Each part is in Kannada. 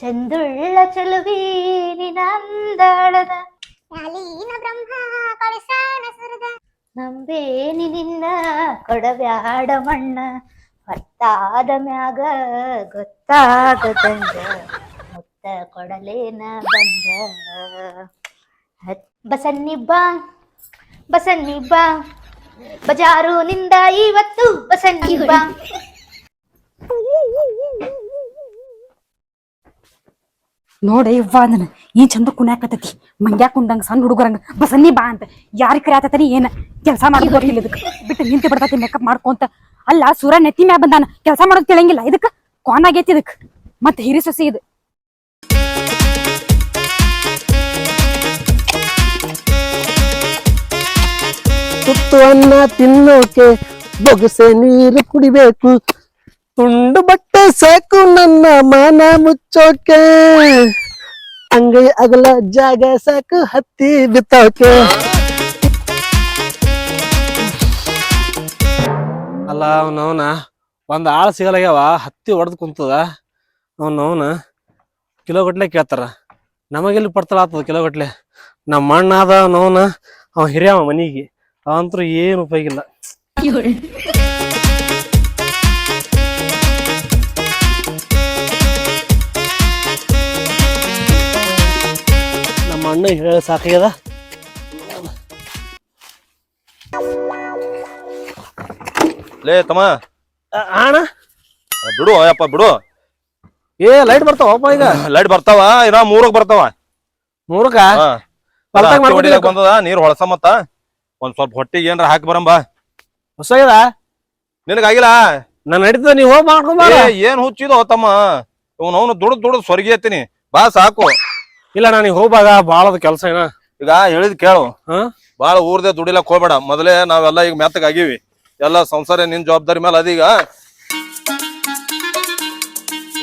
ಚಂದುಳ್ಳ ಚಲುವೀನಿ ನಿನಂದಳದ. ಶಾಲೀನ ಬ್ರಹ್ಮ ಕಳಶಾನ ಸುರದ. ನಂಬೇನಿ ನಿನ್ನ ಕೊಡಬ್ಯಾಡ ಮಣ್ಣ. ಹೊತ್ತಾದ ಮ್ಯಾಗ ಗೊತ್ತಾಗದಂಗ. ಮುತ್ತ ಕೊಡಲೇನ ಬಂದ. ಬಸನ್ನಿ ಬಾ ಬಸನ್ನಿ ಬಾ. ಬಜಾರು ನಿಂದ ಇವತ್ತು ಬಸನ್ನಿ ಬಾ. ನೋಡೆ ಇವ್ವ ಅಂದನ. ಈ ಚಂದ ಕುಣ್ಯಾಕತ್ತೈತಿ ಮಂಗ್ಯಾ ಕುಂದಂಗ ಸಣ್ಣ ಹುಡುಗರಂಗ, ಬಸನ್ನಿ ಬಾ ಅಂತ. ಯಾರಿಗ್ ಕರಿಯಾತತನಿ ಏನ? ಕೆಲಸ ಮಾಡೋದು ಇದಕ್ಕೆ ಬಿಟ್ಟು ನಿಂತು ಬಿಡ್ತೈತಿ ಮೇಕಪ್ ಮಾಡ್ಕೊಂತ ಅಲ್ಲ ಸೂರ ನೆತ್ತಿ ಮ್ಯಾ ಬಂದಾನ. ಕೆಲಸ ಮಾಡೋದ್ ಕೇಳಂಗಿಲ್ಲ ಇದಕ್ಕೆ ಕಾನ್ ಆಗೈತಿ ಇದಕ್. ಮತ್ತ ಹಿರಿ ಸೊಸಿ ಇದು. ತುತ್ತು ಅನ್ನ ತಿನ್ನೋಕೆ, ಬೊಗಸೆ ನೀರು ಕುಡಿಬೇಕು. ತುಂಡು ಬಟ್ಟೆ ಸಾಕು ನನ್ನ ಮಾನ ಮುಚ್ಚೋಕೆ. ಅಂಗೈ ಅಗಲ ಜಾಗ ಸಾಕು ಹತ್ತಿ ಬಿತ್ತೋಕೆ. ಅಲ್ಲ ಅವನವನ ಒಂದ್ ಆಳ ಸಿಗಲಾಗ್ಯಾವ ಹತ್ತಿ ಹೊಡೆದ್ ಕುಂತದ. ಅವನವನ ಕಿಲೋಗಟ್ಲೆ ಕೇಳ್ತಾರ. ನಮಗೆಲ್ಲಿ ಪಡ್ತಾಳ ಆತದ ಕಿಲೋಗಟ್ಲೆ? ನಮ್ಮ ಅಣ್ಣ ಅದ ಅವನವನ ಅವ ಹಿರಿಯವ ಮನಿಗೆ. ಅವಂತ್ರು ಏನು ಉಪಯೋಗ ಇಲ್ಲ ಹೇಳಿ ಸಾಕಾಗ್ಯದ ಲೇ ತಮ್ಮ. ಅಣ್ಣ ಬಿಡು ಅಯ್ಯಪ್ಪ ಬಿಡು. ಏ ಲೈಟ್ ಬರ್ತಾವಪ್ಪ ಈಗ. ಲೈಟ್ ಬರ್ತಾವ ಇನ್ನ ಮೂರಕ್ ಬರ್ತಾವ. ಮೂರಕ್ಕ? ಹಾ. ಹೊಲ್ದಾಗ್. ಹೊಡಿಲಿಕ್ ಬಂದದ ನೀರ್ ಹೊಳಸ ಮತ್ತ. ಒಂದ್ ಸ್ವಲ್ಪ ಹೊಟ್ಟಿಗೆ ಏನ್ರ ಹಾಕಿ ಬರಂಬಾ ಹೊಸ ನಿನಗಾಗಿಲ್ಲ? ನಾನು ನಡೀತದ ನೀವು ಹೋಗಿ ಮಾಡ್ಕೊಂಬ ಏ, ಏನ್ ಹುಚ್ಚಿದೋ ತಮ್ಮ. ಅವ್ನು ಅವನು ದುಡ್ದು ದುಡ್ದು ಸ್ವರ್ಗಿ ಎತ್ತೀನಿ ಬಾ ಸಾಕು. ಇಲ್ಲ ನಾನು ಹೋಗ್ಬಾಗ ಬಾಳದ ಕೆಲಸ ಏನ? ಈಗ ಹೇಳಿದ್ ಕೇಳು. ಹಾ? ಬಾಳ ಊರ್ದೆ ದುಡಿಲಕ್ ಹೋಗ್ಬೇಡ. ಮೊದಲೇ ನಾವೆಲ್ಲ ಈಗ ಮೆತ್ತಗ ಆಗಿವಿ. ಎಲ್ಲ ಸಂಸಾರ ನಿನ್ ಜವಾಬ್ದಾರಿ ಮೇಲೆ ಅದೀಗ.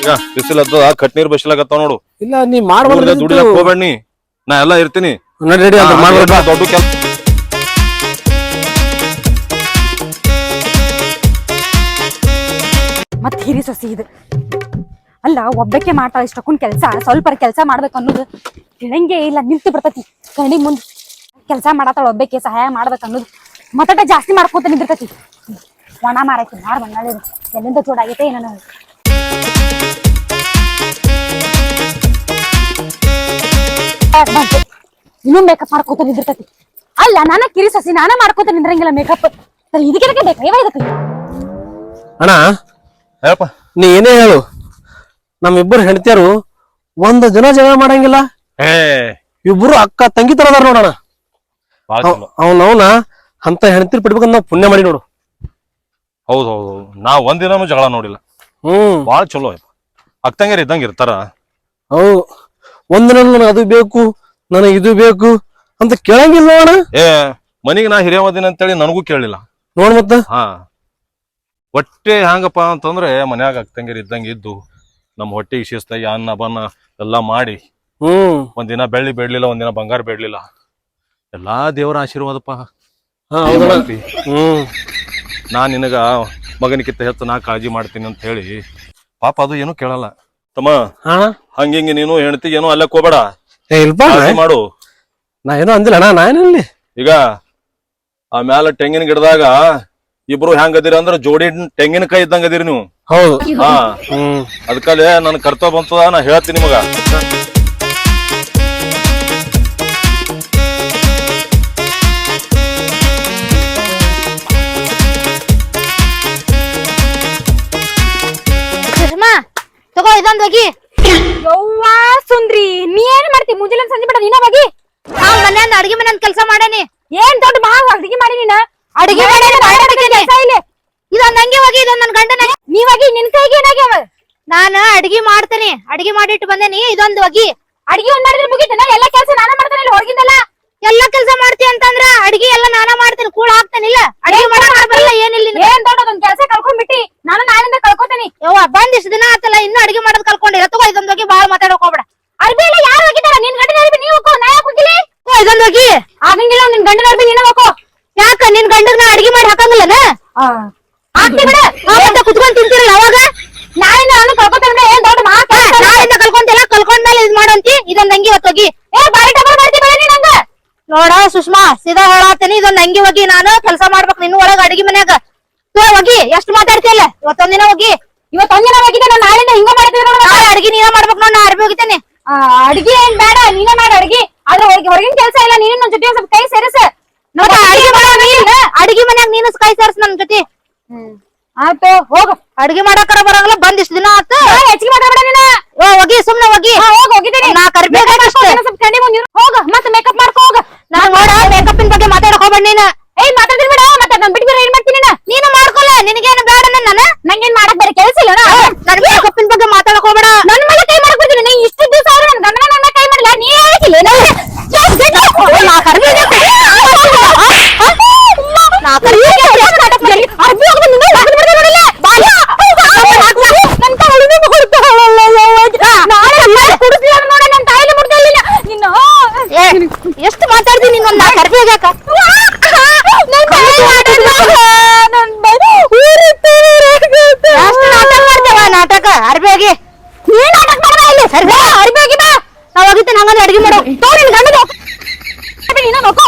ಈಗ ಬಿಸಿಲತ್ತದ ಕಟ್ ನೀರ್ ಬಸ್ಲಾಗತ್ತಾವ ನೋಡು. ಇಲ್ಲ ನೀ ಊರ್ದೆ ಮಾಡ್ಬಾರ್ದು ದುಡಿಲಕ್ ಹೋಗ್ಬೇಡ ನೀ. ನಾ ಎಲ್ಲ ಇರ್ತೀನಿ. ನಡಿ ಮಾಡ್ಬೇಡ ದೊಡ್ಡ ಕೆಲ್ಸ. ಮತ್ತೆ ಹಿರಿ ಸಸಿ ಇದು. ಅಲ್ಲ ಒಬ್ಬಕ್ಕೆ ಮಾಡ್ತಾಳೆ ಇಷ್ಟಕ್ಕೊಂದು ಕೆಲಸ ಸ್ವಲ್ಪ ಕೆಲಸ ಮಾಡ್ಬೇಕು ಅನ್ನೋದು ತಿಳಂಗೆ ಇಲ್ಲ ನಿಂತು ಬರ್ತತಿ ಕಣ್ಣಿಗೆ ಮುಂದ್ ಕೆಲಸ ಮಾಡತ್ತಾಳ ಒಬ್ಬಕ್ಕೆ ಸಹಾಯ ಮಾಡ್ಬೇಕು ಅನ್ನೋದು ಮತಟ ಜಾಸ್ತಿ ಮಾಡ್ಕೋತ ನಿಂದಿರ್ತತಿ. ಒಣ ಮಾರೈತಿ ಮಾಡ್ ಬಂದಾಳೆ. ಎಲ್ಲಿಂದ ಚೂಡಾಗೈತೆ ಏನೋ? ಇನ್ನೂ ಮೇಕಪ್ ಮಾಡ್ಕೋತ ನಿಂದಿರ್ತತಿ. ಅಲ್ಲ ನಾನ ಕಿರಿ ಸಸಿ ನಾನ ಮಾಡ್ಕೋತ ನಿಂದ್ರಂಗಿಲ್ಲ ಮೇಕಪ್ ಇದಕ್ಕೆ ಬೇಕಾ? ಇವಾಗ ಅಣ್ಣ ಹೇಳಪ್ಪ. ನೀ ಏನೇ ಹೇಳು. ನಮ್ಮಿಬ್ಬರು ಹೆಂಡತಿಯರು ಒಂದ್ ಜನ ಜಗಳ ಮಾಡಂಗಿಲ್ಲ. ಏ ಇಬ್ರು ಅಕ್ಕ ತಂಗಿ ತರ ಅದಾರ ನೋಡಣ ಬಾಳ ಚಲೋ. ಅವನವನ ಅಂತ ಹೆಂಡತಿರ್ ಬಿಡ್ಬೇಕಂತ ನಾವು ಪುಣ್ಯ ಮಾಡಿ ನೋಡು. ಹೌದು ಹೌದು ಹೌದು. ನಾ ಒಂದಿನೂ ಜಗಳ ನೋಡಿಲ್ಲ. ಹ್ಮ್. ಬಾಳ ಚಲೋ ಅಕ್ಕಂಗಾರ ಇದ್ದಂಗ ಇರ್ತಾರ? ಹೌದು ಒಂದಿನ ನನಗೆ ಅದು ಬೇಕು ನನಗೆ ಇದು ಬೇಕು ಅಂತ ಕೇಳಂಗಿಲ್ಲ ಅಣ್ಣ ಏ ಮನಿಗೆ ನಾ ಹಿರಿಯವದಿನ ಅಂತೇಳಿ ನನಗೂ ಕೇಳಿಲ್ಲ. ನೋಡ್ ಮತ್ತ. ಹಾ. ಒಟ್ಟೆ ಹ್ಯಾಂಗಪ್ಪ ಅಂತಂದ್ರೆ ಮನ್ಯಾಗ ಅಕ್ಕಂಗಿರ್ ಇದ್ದಂಗ ಇದ್ದು ನಮ್ಮ ಹೊಟ್ಟೆ ಶಿಸ್ತಾಗಿ ಅನ್ನ ಬನ್ನ ಎಲ್ಲಾ ಮಾಡಿ ಹ್ಮ್. ಒಂದಿನ ಬೆಳ್ಳಿ ಬೇಡ್ಲಿಲ್ಲ ಒಂದಿನ ಬಂಗಾರ ಬೇಡ್ಲಿಲ್ಲ ಎಲ್ಲಾ ದೇವರ ಆಶೀರ್ವಾದಪ್ಪ. ಹಾ ಹೌದಣ್ಣ. ಹ್ಮ್. ನಾ ನಿನಗ ಮಗನಿಗಿಂತ ಹೆಚ್ಚು ನಾ ಕಾಳಜಿ ಮಾಡ್ತೀನಿ ಅಂತ ಹೇಳಿ ಪಾಪ ಅದು ಏನು ಕೇಳಲ್ಲ. ತಮ್ಮ ಹಾ ಹಂಗಿಂಗೆ ನೀನು ಹೆಣ್ತಿ ಏನೋ ಅಲ್ಲೇ ಹೋಗ್ಬೇಡ. ಏ ಇಲ್ಪ ಕಾಳಜಿ ಮಾಡು. ನಾ ಏನೋ ಅಂದಿಲ್ಲ ಅಣ್ಣ ನಾ ಏನಲ್ಲಿ ಈಗ ಆ ಮ್ಯಾಲ ತೆಂಗಿನ ಗಿಡದಾಗ ಇಬ್ರು ಹೆಂಗ್ ಅದಿರ ಅಂದ್ರ ಜೋಡಿ ತೆಂಗಿನಕಾಯಿ ಇದ್ದಂಗ ಅದಿರಿ ನೀವು. ಹೌದು. ಹಾ. ಹ್ಮ್. ಅದಕ್ಕಲ್ಲೇ ನನ್ ಕರ್ತವ್ಯ ಬಂತದ ನಾ ಹೇಳ್ತೀನಿ ನಿಮಗ. ಅಡಿಗೆ ತಗೋ ಇದೊಂದ್ ಹೋಗಿ ಯವ್ವಾ ಸುಂದ್ರಿ ನೀ ಏನ್ ಮಾಡ್ತಿ? ಮುಂಜಾನೆ ಸಂಜೆ ಬಿಡ ನೀನ ಹೋಗಿ ನಾವ್ ಮನ್ಯಾನ ಅಡ್ಗೆ ಮನ್ಯಾನ ಕೆಲ್ಸ ಮಾಡೇನಿ. ಏನ್ ದೊಡ್ಡ ಮಾ ಅಡಿಗೆ ಮಾಡಿ ನೀನ? ಅಡಿಗೆ ಮಾಡಿ ಇದೊಂದ್ ನನ್ನ ನನ್ ಗಂಡನ? ನೀವಾಗಿ ನಿನ್ ಕೈಗೆ ಏನಾಗ್ಯಾವ? ನಾನ ಅಡ್ಗಿ ಮಾಡ್ತೇನೆ. ಅಡ್ಗಿ ಮಾಡಿಟ್ಟು ಬಂದೇನಿ. ಇದೊಂದ್ ಹೋಗಿ ಅಡ್ಗೆ ಒಂದ್ ಮಾಡಿದ್ರೆ ಮುಗಿತನ ಎಲ್ಲಾ ಕೆಲಸ ನಾನ ಮಾಡ್ತಾನೆ ಇಲ್ಲಿ ಹೊರಗಿಂದಲ್ಲ ಎಲ್ಲಾ ಕೆಲಸ ಮಾಡ್ತಿ ಅಂತಂದ್ರ ಅಡ್ಗಿ ಎಲ್ಲಾ ನಾನ ಮಾಡ್ತೇನೆ. ಕೂಳ ಹಾಕ್ತೇನಿಲ್ಲ ಅಡ್ಗಿ ಮಾಡಕ್ ಬರಲ್ಲ ಏನಿಲ್ಲ. ಏನ್ ದೊಡ್ಡದೊಂದ್ ಕೆಲಸ ಕಳ್ಕೊಂಡ್ಬಿಟ್ಟಿ ನಾನು ನಾನಿಂದ ಕಳ್ಕೊತೀನಿ. ಯವ್ವ ಬಂದ್ ಇಷ್ಟ ದಿನ ಆತಲ್ಲ ಇನ್ನು ಅಡ್ಗೆ ಮಾಡೋದ್ ಕಳ್ಕೊಂಡಿಲ್ಲ ತಗೋ ಇದೊಂದ್ ಹೋಗಿ ಬಾಳ ಮಾತಾಡಕ್ ಹೋಗ್ಬೇಡ. ಅರ್ಬಿ ಎಲ್ಲ ಯಾರು ಹೋಗಿದಾರ ನಿನ್ ಗಂಡನ ಅರ್ಬಿ ನೀವು ನಾ ಯಾಕೆ ಹೋಗಿಲಿ? ಇದೊಂದ್ ಹೋಗಿ. ಆಗಂಗಿಲ್ಲ ನಿನ್ ಗಂಡನ ಅರ್ಬಿ ನೀನ ಹೋಗೋ ಯಾಕ ನಿನ್ ಗಂಡಗ್ ನಾ ಅಡ್ಗಿ ಮಾಡಿ ಹಾಕಂಗಿಲ್ಲನ? ಕುತ್ಕೊಂಡ್ ತಿಂತಿರಲ್ಲ ಅವಾಗ? ನಾಳಿಂದ ನಾನು ಕಲ್ಕೊತಾನೆ ಏನ್ ದೊಡ್ಡ ಮಾತ? ನಾಳಿಂದ ಕಲ್ಕೊಂತಿಲ್ಲ ಕಲ್ಕೊಂಡ್ ಮೇಲೆ ಇದ್ ಮಾಡಂತಿ. ಇದೊಂದ್ ಅಂಗಿ ಹೋಗಿ ಏ ಬಾರಿ ಟಬರ್ ಮಾಡ್ತಿ ಬೇಡ ನೀನ್ ಹಂಗ ಸುಷ್ಮಾ ಸೀದಾ ಹೇಳಾತೀನಿ ಇದೊಂದ್ ಅಂಗಿ ಹೋಗಿ ನಾನು ಕೆಲಸ ಮಾಡ್ಬೇಕು ನಿನ್ನ ಒಳಗ ಅಡಿಗೆ ಮನ್ಯಾಗ. ತೋ ಹೋಗಿ ಎಷ್ಟ್ ಮಾತಾಡ್ತಿಲ್ಲ ಇವತ್ತೊಂದಿನ ಹೋಗಿ. ಇವತ್ತೊಂದಿನ ಹೋಗಿದ್ದೆ ನಾನು ನಾಳಿಂದ ಹಿಂಗ ಮಾಡ್ತಿದ್ರೆ ನಾಳೆ ಅಡಿಗೆ ನೀನ ಮಾಡ್ಬೇಕು ನೋಡ್ ನಾ ಅರ್ಬಿ ಹೋಗಿದ್ದೇನೆ. ಅಡಿಗೆ ಏನ್ ಬೇಡ ನೀನೇ ಮಾಡ ಅಡಿಗೆ. ಆದ್ರೆ ಹೊರಗಿನ ಕೆಲಸ ಇಲ್ಲ ನೀನು ನನ್ ಜೊತೆ ಸ್ವಲ್ಪ ಕೈ ಸೇರಿಸ. ನೋಡ ಅಡಿಗೆ ಮನ್ಯಾಗ ನೀನು ಕೈ ಸೇರಿಸ್ ನನ್ ಜೊತೆ. ಆಯ್ತು ಹೋಗ ಅಡಿಗೆ ಮಾಡಾಕರ ಬರಂಗಿಲ್ಲ ಬಂದ್ ಇಷ್ಟ ದಿನ ಆತ ಹೆಚ್ಚಿಗೆ ಮಾಡಬೇಡ ನೀನ ಓ ಹೋಗಿ ಸುಮ್ನೆ ಹೋಗಿ ಹೋಗಿ ಹೋಗಿದ್ದೀನಿ ನಾ ಕರ್ಬೇಕ ಸ್ವಲ್ಪ ಕಣ್ಣಿ ಮುಂದೆ ಹೋಗ ಮತ್ತೆ ಮೇಕಪ್ ಮಾಡ್ಕೊ ಹೋಗ ನಾನ್ ನೋಡ ಮೇಕಪ್ಪಿನ ಬಗ್ಗೆ ಮಾತಾಡಕ ಹೋಗ್ಬೇಡ ನೀನು ಏಯ್ ಮಾತಾಡ್ತೀನಿ ಬಿಡ ಮತ್ತೆ ನಾನು ಬಿಟ್ಟು ಬೇರೆ ಏನ್ ಮಾಡ್ತೀನಿ ನೀನು ನೀನು ಮಾಡ್ಕೊಲ್ಲ ನಿನಗೇನು ಬೇಡ ನಾನು ನಂಗೇನ್ ಮಾಡಕ್ ಬೇರೆ ಕೆಲಸ ಇಲ್ಲ ನನ್ನ ಮೇಕಪ್ ಇನ್ ಬಗ್ಗೆ ಮಾತಾಡಕ್ ಹೋಗ್ಬೇಡ ನನ್ನ ಮನೆ ಕೈ ಮಾಡಕ್ ಬರ್ತೀನಿ ನೀ ಇಷ್ಟು ದಿವಸ ಆದ್ರೆ ನನ್ ಗಂಡನ ನನ್ನ ಕೈ ಮಾಡಲ್ಲ ನೀ ಹೇಳ್ತಿಲ್ಲ ನಾ ಕರ್ಬೇಕ ನಾ ಕರ್ಬೇಕ ಅರ್ಬಿ ಹೋಗಿ ಬಂದು ಹೋಗಿ ಬಿಡ್ದೆ ನೋಡಿಲ್ಲ ಬಾಯ ನನ್ ತಾಯಿನೇ ನಾಳೆ ಅಮ್ಮ ಕುಡಿಸ್ಲಿಲ್ಲ ನೋಡ ನನ್ ತಾಯಿನೇ ಮುಡ್ದಲ್ಲಿಲ್ಲ ನಿನ್ನ ಏ ಎಷ್ಟು ಮಾತಾಡ್ತೀನಿ ನೀನ್ ನಾ ಕರ್ಬೇಕ ಎಷ್ಟು ನಾಟಕ ಮಾಡ್ತೇವ ನಾಟಕ ಅರ್ಬಿ ಹೋಗಿ ನೀನ್ ನಾಟಕ ಮಾಡ್ದ ಇಲ್ಲಿ ಸರಿ ಅರ್ಬಿ ಹೋಗಿ ಬಾ ನಾ ಹೋಗಿದ್ದೀನಿ ಹಂಗಂದ್ರೆ ಅಡಿಗೆ ಮಾಡು ತೋ ನಿನ್ ಗಂಡದು ನೀನು ನೋಕೋ